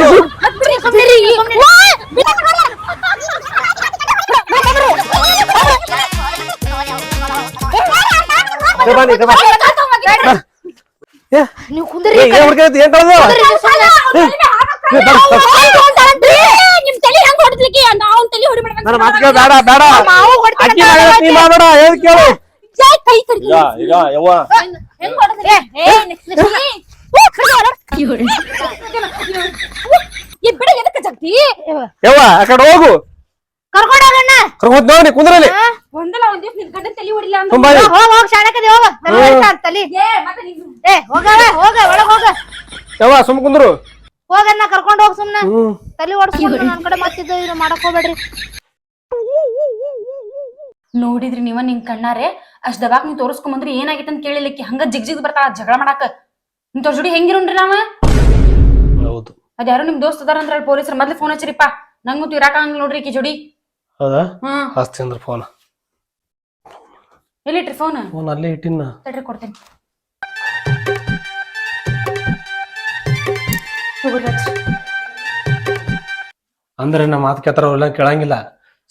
ಏ, ಬನ್ನಿ, ಏ, ಬಾ. ಏ, ನೀವು ಕುಂದ್ರಿ ಏನ್ ಹುಡ್ಕೈತಿ ಏನ್ ಕಳ್ದು ನನ್ನ ಮಾತು ಕೇಳ ಬೇಡ ಬೇಡ. ಅಕ್ಕಿ ಮಗಳ ನೀ ಮಾಡಬೇಡ ಏನ್ ಕೇಳು. ಈಗ ಈಗ ಯವ್ವ. ಹೆಂಗ್ ಹೊಡೆದ್ಲಿ ಈ ಬಿಡ ಎದಕ್ಕೆ ಜಗ್ತಿ? ಯವ್ವ ಆ ಕಡೆ ಹೋಗು. ಕರ್ಕೊಂಡೋಗಣ್ಣ ಕರ್ಕೊಂಡ್ ನೋಡಿ ಕುಂದ್ರಲ್ಲಿ. ಒಂದಲ್ಲ ಒಂದ್ ದಿವ್ಸ ನಿನ್ ಗಂಡನ್ ತಲೆ ಹೊಡಿಲ್ಲ ಅಂತ ತುಂಬಾ ಹೋಗ್ ಹೋಗ್ ಶಾಣಕದಿ ಹೋಗ ತಲಿ ಏ ಮತ್ತೆ ನೀನು. ಏ ಹೋಗ ಒಳಗ್ ಹೋಗ. ಯವ್ವ ಸುಮ್ ಕುಂದ್ರು? ಹೋಗಣ್ಣ ಕರ್ಕೊಂಡ್ ಹೋಗ ಸುಮ್ನ. ಹ್ಮ್. ತಲಿ ಓಡಿಸ್ಕೊಂಡು ನನ್ ಕಡೆ ಮತ್ತಿದ್ದು ಇದು ಮಾಡಕ್ ಹೋಗ್ಬೇಡ್ರಿ. ನೋಡಿದ್ರಿ ನೀವ ನಿನ್ ಕಣ್ಣಾರೆ? ಅಷ್ಟ್ ದವಾಕ್ ನೀವ್ ತೋರಿಸ್ಕೊಂಬಂದ್ರಿ ಏನಾಗೈತೆ ಅಂತ ಕೇಳಿಲಿಕ್ಕೆ. ಹಂಗ ಜಿಗ್ ಜಿಗ್ ಬರ್ತಾಳ ಜಗಳ ಮಾಡಾಕ. ನಿಮ್ ತೋರ್ ಜೋಡಿ ಹೆಂಗಿರೋಣ್ರಿ ನಾವ? ಹೌದು. ಅದ್ಯಾರೋ ನಿಮ್ ದೋಸ್ತ್ ಅದಾರ ಅಂದ್ರ ಪೊಲೀಸರು. ಮೊದ್ಲು ಫೋನ್ ಹಚ್ಚಿರಿಪ್ಪ. ನಂಗೂ ಇರಾಕ ಹಂಗ ನೋಡ್ರಿ ಈ ಜೋಡಿ. ಹೌದಾ? ಹ್ಮ್ ಹಸ್ತಿ ಅಂದ್ರ ಫೋನ್ ಎಲ್ಲಿಟ್ರಿ ಫೋನ್ ಫೋನ್ ಅಲ್ಲೇ ಇಟ್ಟಿನ ತಡ್ರಿ ಕೊಡ್ತೇನೆ. ತಗೋರಿ ಹಚ್ರಿ. ಅಂದ್ರೆ ನಮ್ಮ ಮಾತು ಕೇಳ್ತಾರ ಅವ್ರೆಲ್ಲ ಕೇಳಂಗಿಲ್ಲ.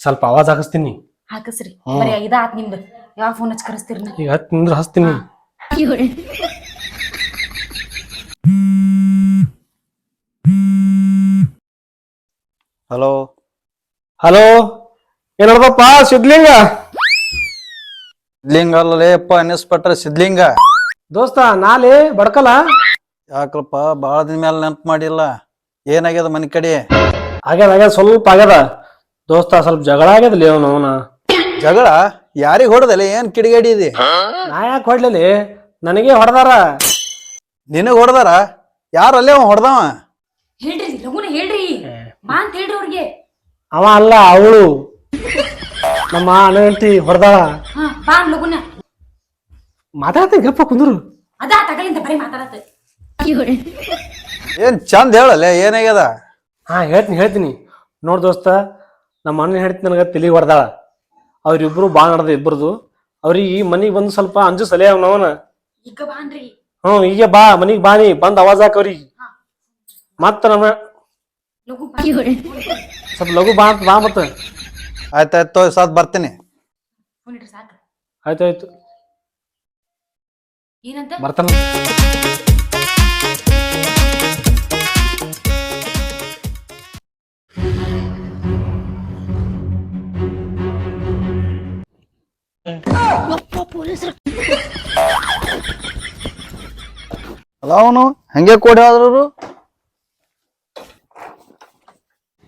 ಸ್ವಲ್ಪ ಆವಾಜ್ ಹಾಕಿಸ್ತೀನಿ. ಹಾಕಸ್ರಿ. ಬರೀ ಇದ ಆತ್ ನಿಮ್ದು. ಯಾವ ಫೋನ್ ಹಚ್ಚಿ ಕರೆಸ್ತೀರಿ ನಾ? ಈಗ ಹತ್ತು ನಿಂದ್ರ ಹಸ್ತೀನಿ ಹಲೋ ಹಲೋ ಏನಪ್ಪ ಸಿದ್ಲಿಂಗ ಸಿದ್ಲಿಂಗ ಅಲ್ಲಪ್ಪ ಅನ್ನಿಸ್ಬಿಟ್ರೆ ಸಿದ್ಲಿಂಗ ದೋಸ್ತ ನಾಲೆ ಬಡ್ಕಲ್ಲ ಯಾಕಲ್ಪ ಭಾಳ ದಿನ ಮೇಲೆ ನೆನಪು ಮಾಡಿಲ್ಲ. ಏನಾಗ್ಯದ ಮನೆ ಕಡೆ? ಆಗ್ಯದ ಆಗ್ಯದ ಸ್ವಲ್ಪ ಆಗ್ಯದ. ದೋಸ್ತ ಸ್ವಲ್ಪ ಜಗಳ ಆಗ್ಯದಲಿ ಅವನು ಅವನ. ಜಗಳ? ಯಾರಿಗ್ ಹೊಡೆದಲ್ಲ ಏನ್ ಕಿಡಿಗೇಡಿ ಇದೆ? ನಾ ಯಾಕೆ ಹೊಡ್ಲಿ ನನಗೆ ಹೊಡೆದಾರ. ನಿನಗ್ ಹೊಡೆದಾರ? ಯಾರಲ್ಲೇ ಅಲ್ಲೇ ಅವ ಹೊಡೆದವ? ಹೇಳ್ರಿ ಲಗುನ ಹೇಳ್ರಿ. ಬಾ ಅಂತ ಹೇಳ್ರಿ ಅವ್ರಿಗೆ. ಅವ ಅಲ್ಲ ಅವಳು. ನಮ್ಮ ಅಣ್ಣಂಟಿ ಹೊಡೆದಾಳ ಹಾ ಬಾ ಲಗುನ. ಮಾತಾಡ್ತೀನಿ ಗಪ್ಪ ಕುಂದ್ರು. ಅದ ತಗಲಿಂದ ಬರೀ ಮಾತಾಡತ್ತ. ಏನ್ ಚಂದ ಹೇಳಲ್ಲ ಏನಾಗ್ಯದ? ಹಾ ಹೇಳ್ತೀನಿ ಹೇಳ್ತೀನಿ. ನೋಡ್ ದೋಸ್ತ ನಮ್ಮ ಅಣ್ಣ ಹೇಳ್ತೀನಿ ನನಗೆ ತಿಳಿ ಹೊಡೆದಾಳ. ಅವ್ರಿಬ್ರು ಬಾ ನಡ್ದ ಇಬ್ಬರದು ಅವ್ರಿಗೆ ಈ ಮನಿಗೆ ಬಂದು ಸ್ವಲ್ಪ ಅಂಜು ಸಲಹೆ ಅವನವನ ಈಗ ಈಗ ಬಾ ಮನಿಗ್ ಬಾ ನೀ ಬಂದ್ ಅವಾಜ್ ಹಾಕವ್ರಿ ಮತ್ತ ನಮ್ಮ ಲಗು ಸ್ವಲ್ಪ ಲಘು ಬಾ ಅಂತ ಬಾ ಮತ್ತ. ಆಯ್ತಾಯ್ತು ಸದ್ ಬರ್ತೀನಿ. ಫೋನ್ ಇಟ್ರೆ ಸಾಕು. ಆಯ್ತಾಯ್ತು ಏನಂತ? ಬರ್ತಾನ. ಅಲ್ಲ ಅವನು? ಹಂಗೆ ಕೊಡಿ ಆದ್ರು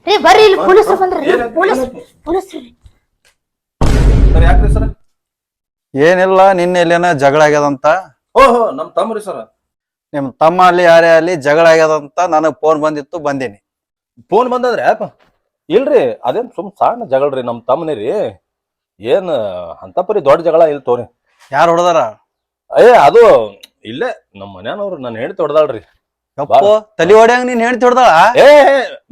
ರೀ ಬರ್ರಿ ಇಲ್ಲಿ ಪೊಲೀಸರು ಬಂದ್ರಿ. ಪೊಲೀಸ್ ಪೊಲೀಸ್ ಸರ್ ಯಾಕ್ರಿ ಸರ್? ಏನಿಲ್ಲ ನಿನ್ನೆ ಇಲ್ಲೇನ ಜಗಳ ಆಗ್ಯದಂತ? ಓಹೋ ನಮ್ ತಮ್ಮರಿ ಸರ್. ನಿಮ್ ತಮ್ಮ ಅಲ್ಲಿ ಯಾರೇ ಅಲ್ಲಿ ಜಗಳ ಆಗ್ಯದಂತ ನನಗ್ ಫೋನ್ ಬಂದಿತ್ತು ಬಂದೀನಿ. ಫೋನ್ ಬಂದದ್ರಿ? ಯಾಪ ಇಲ್ರಿ ಅದೇನ್ ಸುಮ್ ಸಣ್ಣ ಜಗಳರಿ ನಮ್ ತಮ್ಮನೇ ರೀ. ಏನ್ ಅಂತ ಪರಿ ದೊಡ್ಡ ಜಗಳ ಇಲ್ ತೋರಿ. ಯಾರು ಹೊಡೆದಾರ? ಏ ಅದು ಇಲ್ಲೇ ನಮ್ ಮನ್ಯಾನವ್ರು ನಾನು ಹೇಳ್ತಿ ಹೊಡ್ದಾಳ್ರಿ. ಯಪ್ಪೋ ತಲಿ ಹೊಡ್ಯಾಂಗ ನೀನ್ ಹೇಳ್ತಿ ಹೊಡ್ದಾಳ? ಏ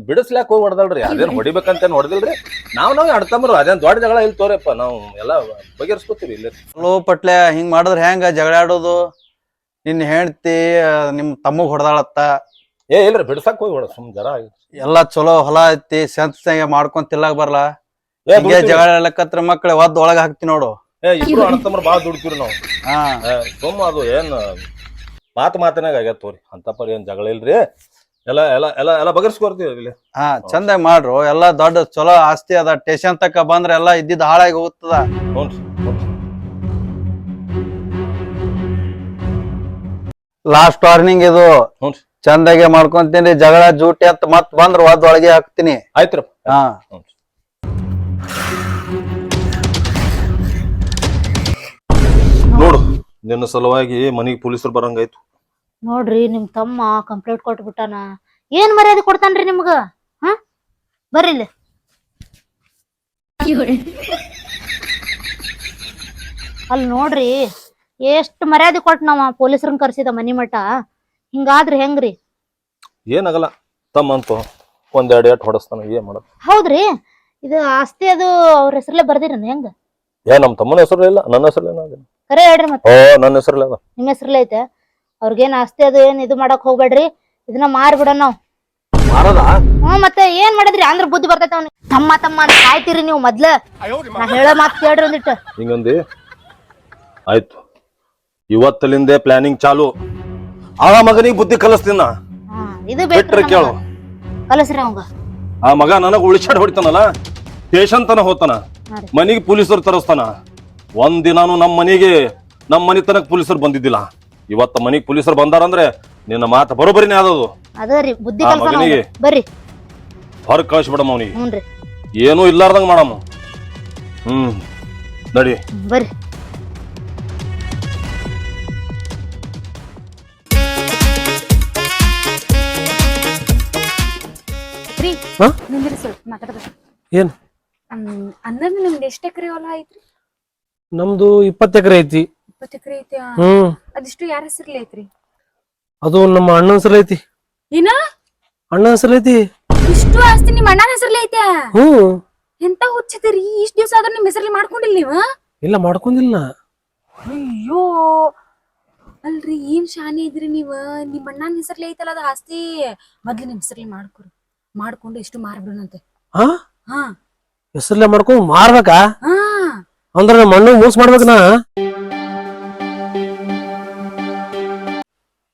ಬಿಡಿಸ್ಲಾಕ್ ಹೋಗಿ ಹೊಡ್ದಲ್ರಿ ಅದೇನ್ ಹೊಡಿಬೇಕಂತ ಹೊಡೆದಿಲ್ರಿ? ನಾವ್ ನಾವ್ ಅಡ್ತಮ್ರು ಅದೇನ್ ದೊಡ್ಡ ಜಗಳ ಇಲ್ ತೋರಿಪ್ಪ ನಾವು ಎಲ್ಲ ಬಗೆಹರಿಸ್ಕೋತೀವಿ ಇಲ್ಲಿ. ಲೋ ಪಟ್ಲೆ ಹಿಂಗ್ ಮಾಡಿದ್ರೆ ಹೆಂಗ ಜಗಳ ಆಡೋದು? ನಿನ್ ಹೆಂಡ್ತಿ ಆ, ನಿಮ್ ತಮ್ಮಗ್ ಹೊಡ್ದಾಳತ್ತ? ಏ ಇಲ್ರಿ ಬಿಡ್ಸಾಕ್ ಹೋಗಿ ಹೊಡ ಸುಮ್ ಜರ ಎಲ್ಲಾ ಚಲೋ ಹೊಲ ಐತಿ ಸೆನ್ಸ್ನಾಗ ಮಾಡ್ಕೊಂಡ್ ತಿಲ್ಲಕ್ ಬರಲ್ಲ ಏ ಹಿಂಗೆ ದುಡ್ತೀವಿ. ಜಗಳ ಆಡಕತ್ರ ಮಕ್ಳ ಒದ್ ಒಳಗ ಹಾಕ್ತಿ ನೋಡು. ಏ ಇಬ್ರು ಅಣ್ತಂಬ್ರು ಬಾಳ ದುಡ್ತೀವ್ರಿ ನಾವು. ಹಾ. ಸುಮ್ಮ ಅದು ಏನ್ ಮಾತು ಮಾತಿನಾಗ ಆಗ್ಯಾದ ತೋರಿ. ಅಂತ ಪರಿ ಏನ್ ಜಗಳ ಇಲ್ರಿ? ಎಲ್ಲ ಎಲ್ಲ ಎಲ್ಲ ಎಲ್ಲ ಬಗರ್ಸ್ಕೊಡ್ತೀವಿ ಇಲ್ಲಿ. ಹಾ ಚಂದ ಮಾಡ್ರು. ಎಲ್ಲ ದೊಡ್ಡ ಚಲೋ ಆಸ್ತಿ ಅದ. ಟೇಷನ್ ತಕ ಬಂದ್ರೆ ಎಲ್ಲ ಇದ್ದಿದ್ ಹಾಳಾಗಿ ಹೋಗ್ತದ. ಲಾಸ್ಟ್ ವಾರ್ನಿಂಗ್ ಇದು. ಚಂದಾಗೆ ಮಾಡ್ಕೊಂತೀನಿ. ಜಗಳ ಜೂಟಿ ಅಂತ ಮತ್ ಬಂದ್ರ. ಒದ್ ಒಳಗೆ ಹಾಕ್ತೀನಿ. ಆಯ್ತ್ರ. ಹಾ. ನೋಡು ನಿನ್ನ ಸಲುವಾಗಿ ಮನೆಗೆ ಪೊಲೀಸರು ಬರಂಗಾಯ್ತು. ನೋಡ್ರಿ ನಿಮ್ ತಮ್ಮ ಕಂಪ್ಲೇಂಟ್ ಕೊಟ್ಬಿಟ್ಟಾನ ಏನ್ ಮರ್ಯಾದೆ ಕೊಡ್ತಾನ್ರಿ ನಿಮ್ಗ? ಹ? ಬರ್ರಿ ಇಲ್ಲಿ. ಅಲ್ಲಿ ನೋಡ್ರಿ ಎಷ್ಟ್ ಮರ್ಯಾದೆ ಕೊಟ್ ನಾವ ಪೊಲೀಸರನ್ನ ಕರ್ಸಿದ ಮನಿ ಮಠ. ಹಿಂಗಾದ್ರಿ ಹೆಂಗ್ರಿ? ಏನಾಗಲ್ಲ ತಮ್ಮ ಅಂತ ಒಂದೆರಡು ಏಟ್ ಹೊಡಸ್ತಾನ ಏನ್ ಮಾಡೋದು? ಹೌದ್ರಿ ಇದು ಆಸ್ತಿ ಅದು ಅವ್ರ ಹೆಸರಲ್ಲೇ ಬರ್ದಿರನ್ ಹೆಂಗ? ಏ ನಮ್ ತಮ್ಮನ ಹೆಸರು ಇಲ್ಲ ನನ್ನ ಹೆಸರು ಏನಾಗ ಕರೆ ಹೇಳ್ರಿ ಮತ್ತೆ. ಓ ನನ್ನ ಅದ. ಹೆಸರಲ್ಲೇ ಐತೆ. ಅವ್ರಿಗೇನ್ ಆಸ್ತಿ ಅದು ಏನ್ ಇದು ಮಾಡಕ್ ಹೋಗ್ಬೇಡ್ರಿ. ಇದನ್ನ ಮಾರ್ಬಿಡ ನಾವ್. ಮಾರದ ಮತ್ತೆ ಏನ್ ಮಾಡಿದ್ರಿ? ಅಂದ್ರ ಬುದ್ಧಿ ಬರ್ತೈತೆ ಅವ್ನಿ ತಮ್ಮ ತಮ್ಮ ಅಂತ ಕಾಯ್ತೀರಿ ನೀವು ಮೊದ್ಲ. ನಾ ಹೇಳೋ ಮಾತು ಕೇಳ್ರಿ ಒಂದಿಟ್ಟು ಹಿಂಗಂದಿ? ಆಯ್ತು. ಇವತ್ತಲಿಂದೆ ಪ್ಲಾನಿಂಗ್ ಚಾಲು. ಆ ಮಗನಿಗೆ ಬುದ್ಧಿ ಕಲಿಸ್ತೀನ. ಹಾ ಇದು ಬಿಟ್ರೆ ಬೇಕ್ರಿ ಕೇಳು. ಕಲಸ್ರಿ ಅವಂಗ. ಆ ಮಗ ನನಗ್ ಉಳಿಸಾಡ್ ಹೊಡಿತಾನಲ್ಲ? ಸ್ಟೇಷನ್ ತನ ಹೋತಾನ. ಮನಿಗೆ ಪೊಲೀಸರು ತರಸ್ತಾನ. ಒಂದ್ ನಮ್ಮ ಮನೆಗೆ ನಮ್ಮ ಮನೆ ತನಕ ಪೊಲೀಸರು ಬಂದಿದ್ದಿಲ್ಲ. ಇವತ್ತ ಮನೆಗೆ ಪೊಲೀಸರು ಬಂದಾರಂದ್ರೆ ನಿನ್ನ ಮಾತು ಬರೋಬರಿನೇ ಆದದು ಹೊರ ಬುದ್ಧಿ ಆ ಮಗನಿಗೆ. ಬರ್ರಿ. ಹೊರಗ್ ಕಳಿಸ್ಬಿಡಮ್ಮ ಅವನಿಗೆ. ಹ್ಞೂನ್ರಿ ಏನೂ ಇಲ್ಲಾರ್ದಂಗ ಮಾಡಮ್ಮ. ಹ್ಮ್ ನಡಿ. ಬರ್ರಿ. ರೀ ಹಾ? ನಿಂದ್ರಿ ಸ್ವಲ್ಪ ಮಾತಾಡ್ಬೇಕು ಏನ್? ನಿಮ್ದು ಎಷ್ಟು ಎಕರೆ ಹೊಲ ಐತ್ರಿ? ನಮ್ದು ಇಪ್ಪತ್ತು ಎಕರೆ ಐತಿ. ಇಪ್ಪತ್ತು ಎಕರೆ ಐತಿ ಹ್ಮ್. ಅದಿಷ್ಟು ಯಾರ ಹೆಸರ್ಲಿ ಐತ್ರಿ? ಅದು ನಮ್ಮ ಅಣ್ಣನ ಹೆಸರು ಐತಿ. ಏನ ಅಣ್ಣ ಹೆಸರು ಐತಿ. ಇಷ್ಟು ಆಸ್ತಿ ನಿಮ್ಮ ಅಣ್ಣನ ಹೆಸರ್ಲಿ ಐತೆ? ಹ್ಮ್. ಎಂತ ಹುಚ್ಚದಿರಿ ಇಷ್ಟ್ ದಿವಸ ಆದ್ರೂ ನಿಮ್ಮ ಹೆಸರ್ಲಿ ಮಾಡ್ಕೊಂಡಿಲ್ಲ ನೀವು? ಇಲ್ಲ ಮಾಡ್ಕೊಂಡಿಲ್ಲ ಅಯ್ಯೋ. ಅಲ್ರಿ ಏನ್ ಶಾನೆ ಇದ್ರಿ ನೀವ? ನಿಮ್ ಅಣ್ಣನ ಹೆಸರ್ಲಿ ಐತಲ್ಲ ಅದು ಆಸ್ತಿ? ಮೊದ್ಲು ನಿಮ್ ಹೆಸರ್ಲಿ ಮಾಡ್ಕೊರಿ ಮಾಡ್ಕೊಂಡು ಇಷ್ಟು ಮಾರ್ಬಿಡೋಣಂತೆ. ಹಾ ಹಾ. ಹೆಸರ್ಲೆ ಮಾಡ್ಕೊಂಡು ಮಾರ್ಬೇಕಾ? ಹಾ. ಅಂದ್ರ ನಮ್ಮ ಅಣ್ಣ ಮೋಸ ಮಾಡ್ಬೇಕನಾ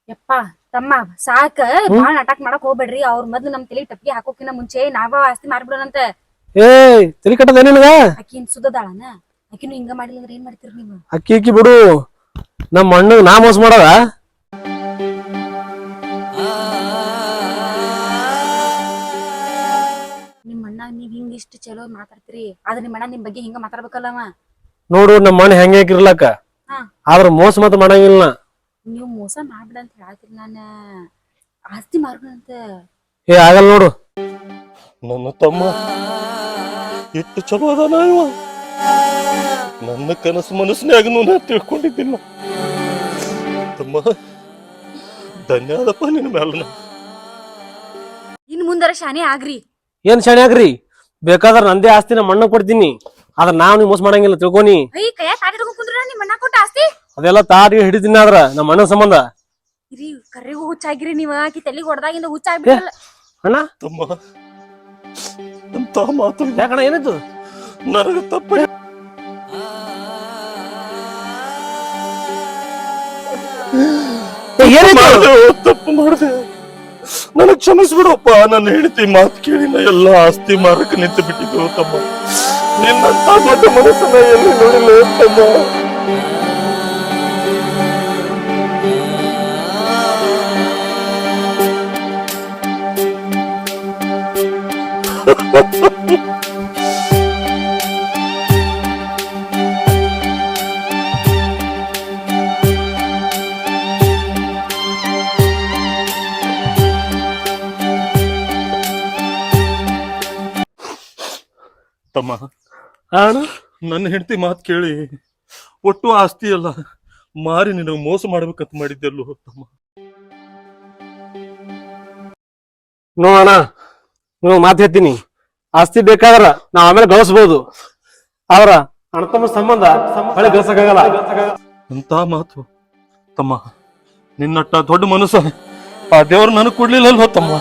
ಯಪ್ಪ ತಮ್ಮ ಸಾಕ. ಬಾಳ ನಾಟಕ ಮಾಡಕ್ ಹೋಗ್ಬೇಡ್ರಿ. ಅವ್ರ ಮೊದ್ಲು ನಮ್ ತಲೆ ಟಪ್ಪಿಗೆ ಹಾಕೋಕಿನ ಮುಂಚೆ ನಾವ ಆಸ್ತಿ ಮಾರ್ಬಿಡೋಣಂತ. ಏಯ್ ತಲೆ ಕಟ್ಟದ ನಿನಗ? ಅಕಿನ್ ಸುದ್ದದಾಳನ ಆಕಿನು ಹಿಂಗ ಮಾಡಿಲ್ಲ ಅಂದ್ರೆ ಏನ್ ಮಾಡ್ತೀರಿ ನೀವು? ಅಕ್ಕಿ ಅಕ್ಕಿ ಬಿಡು. ನಮ್ಮ ಮಣ್ಣು ನಾ ಮೋಸ ಮಾಡದ? ನಿಮ್ ಅಣ್ಣ ನೀವ್ ಹಿಂಗ ಇಷ್ಟ ಚಲೋ ಮಾತಾಡ್ತೀರಿ. ಆದ್ರೆ ನಿಮ್ ಅಣ್ಣ ನಿಮ್ ಬಗ್ಗೆ ಹಿಂಗ ಮಾತಾಡ್ಬೇಕಲ್ಲವ ನೋಡು ನಮ್ಮ ಮನೆ ಹೆಂಗೆ ಹಾಕಿರ್ಲಕ್ಕ ಹಾ. ಆದ್ರ ಮೋಸ ಮಾತ್ರ ಮಾಡಂಗಿಲ್ಲ ನೀವು ಮೋಸ ಮಾಡ್ಬಿಡ ಅಂತ ಹೇಳತ್ತೀರಿ ನಾನು. ಆಸ್ತಿ ಮಾರ್ಬಿಡಂತ. ಏ ಆಗಲ್ಲ ನೋಡು. ನನ್ನ ತಮ್ಮ ಎಷ್ಟು ಚಲೋ ಅದಾನ ಇವ? ನನ್ನ ಕನಸು ಮನಸ್ಸಿನಾಗ ನಾನು ತಿಳ್ಕೊಂಡಿದ್ದಿಲ್ಲ. ತಮ್ಮ ಧನ್ಯವಾದಪ್ಪ ನಿನ್ನ ಮೇಲ ಇನ್ ಮುಂದರ ಶಾನೆ ಆಗ್ರಿ. ಏನ್ ಶಾಣೆ ಆಗ್ರಿ? ಬೇಕಾದ್ರ ನಂದೇ ಆಸ್ತಿನ ಮಣ್ಣ ಕೊಡ್ತೀನಿ. ಆದ್ರ ನಾವ್ ನೀವು ಮೋಸ ಮಾಡಂಗಿಲ್ಲ ತಿಳ್ಕೊನಿ. ಅಯ್ಯ ಕೈಯ ಕಾಟಿ ಕುಂದ್ರ ನಿಮ್ ಅಣ್ಣ ಕೊಟ್ಟ ಆಸ್ತಿ? ಅದೆಲ್ಲ ತಾಡಿ ಹಿಡಿದಿನ ಆದ್ರ ನಮ್ಮ ಅಣ್ಣ ಸಂಬಂಧ. ಇರಿ ಕರೆಗೂ ಹುಚ್ಚಾಗಿರಿ ನೀವ ಆಕಿ ತಲೆಗೆ ಹೊಡೆದಾಗಿಂದ ಹುಚ್ಚಾಗ್ಬಿಟ್ರಲ್ಲ. ಅಣ್ಣ. ತಮ್ಮ ಎಂತ ಮಾತು? ಯಾಕಣ್ಣ ಏನಾಯ್ತು? ನನಗೆ ತಪ್ಪ ಏನಾಯ್ತು? ತಪ್ಪು ಮಾಡಿದೆ. ನನಗ್ ಕ್ಷಮಿಸ್ಬಿಡಪ್ಪ. ನನ್ನ ಹೆಂಡತಿ ಮಾತು ಕೇಳಿನ ಎಲ್ಲ ಆಸ್ತಿ ಮಾರಕ್ಕೆ ನಿಂತು ಬಿಟ್ಟಿದ್ದು ತಮ್ಮ. ನಿನ್ನಂತ ದೊಡ್ಡ ಮನಸ್ಸನ್ನ ಎಲ್ಲಿ ನೋಡಿಲ್ಲ ತಮ್ಮ ತಮ್ಮ ಅಣ್ಣ ನನ್ನ ಹೆಂಡತಿ ಮಾತು ಕೇಳಿ ಒಟ್ಟು ಆಸ್ತಿ ಅಲ್ಲ ಮಾರಿ ನಿನ್ನ ಮೋಸ ಮಾಡ್ಬೇಕಂತ ಮಾಡಿದ್ದೆಲ್ಲೋ ತಮ್ಮ. ನೋ ಅಣ್ಣ ನೀವು ಮಾತು ಹೇಳ್ತೀನಿ. ಆಸ್ತಿ ಬೇಕಾದ್ರ ನಾವ್ ಆಮೇಲೆ ಗಳಿಸ್ಬೋದು. ಅವರ ಅಣ್ಣ ತಮ್ಮ ಸಂಬಂಧ ಹೊಳೆ ಗಳಿಸಕ್ಕಾಗಲ್ಲ. ಅಂತ ಮಾತು? ತಮ್ಮ ನಿನ್ನಟ್ಟ ದೊಡ್ಡ ಮನಸ್ಸ ಆ ದೇವ್ರು ನನಗ್ ಕೊಡ್ಲಿಲ್ಲಲ್ವ ತಮ್ಮ?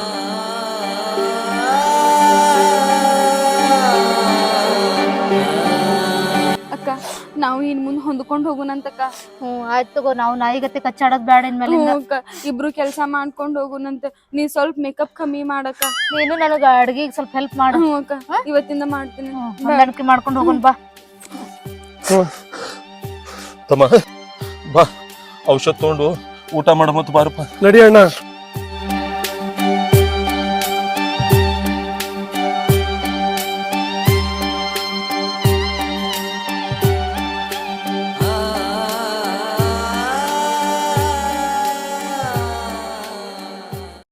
ನಾವು ಇನ್ ಮುಂದ್ ಹೊಂದ್ಕೊಂಡ್ ಹೋಗುನಂತಕ್ಕ ಹ್ಮ್ ಆಯ್ತು ತಗೋ ನಾವು ನಾಯಿಗತ್ತೆ ಕಚ್ಚಾಡೋದ್ ಬೇಡ ಇನ್ಮೇಲೆ ಹ್ಞೂ ಇಬ್ರು ಕೆಲಸ ಮಾಡ್ಕೊಂಡ್ ಹೋಗುನಂತ ನೀ ಸ್ವಲ್ಪ ಮೇಕಪ್ ಕಮ್ಮಿ ಮಾಡಕ್ಕ. ನೀನು ನನಗ ಅಡ್ಗಿಗ್ ಸ್ವಲ್ಪ ಹೆಲ್ಪ್ ಮಾಡು. ಹ್ಞೂ ಅಕ್ಕ ಇವತ್ತಿಂದ ಮಾಡ್ತೀನಿ. ಹೊಂದಾಣಿಕೆ ಮಾಡ್ಕೊಂಡು ಹೋಗೋಣ ಬಾ. ತಮ್ಮ ಬಾ ಔಷಧ ತಗೊಂಡು ಊಟ ಮಾಡ ಮತ್ತು ಬಾರಪ್ಪ. ನಡಿ ಅಣ್ಣ.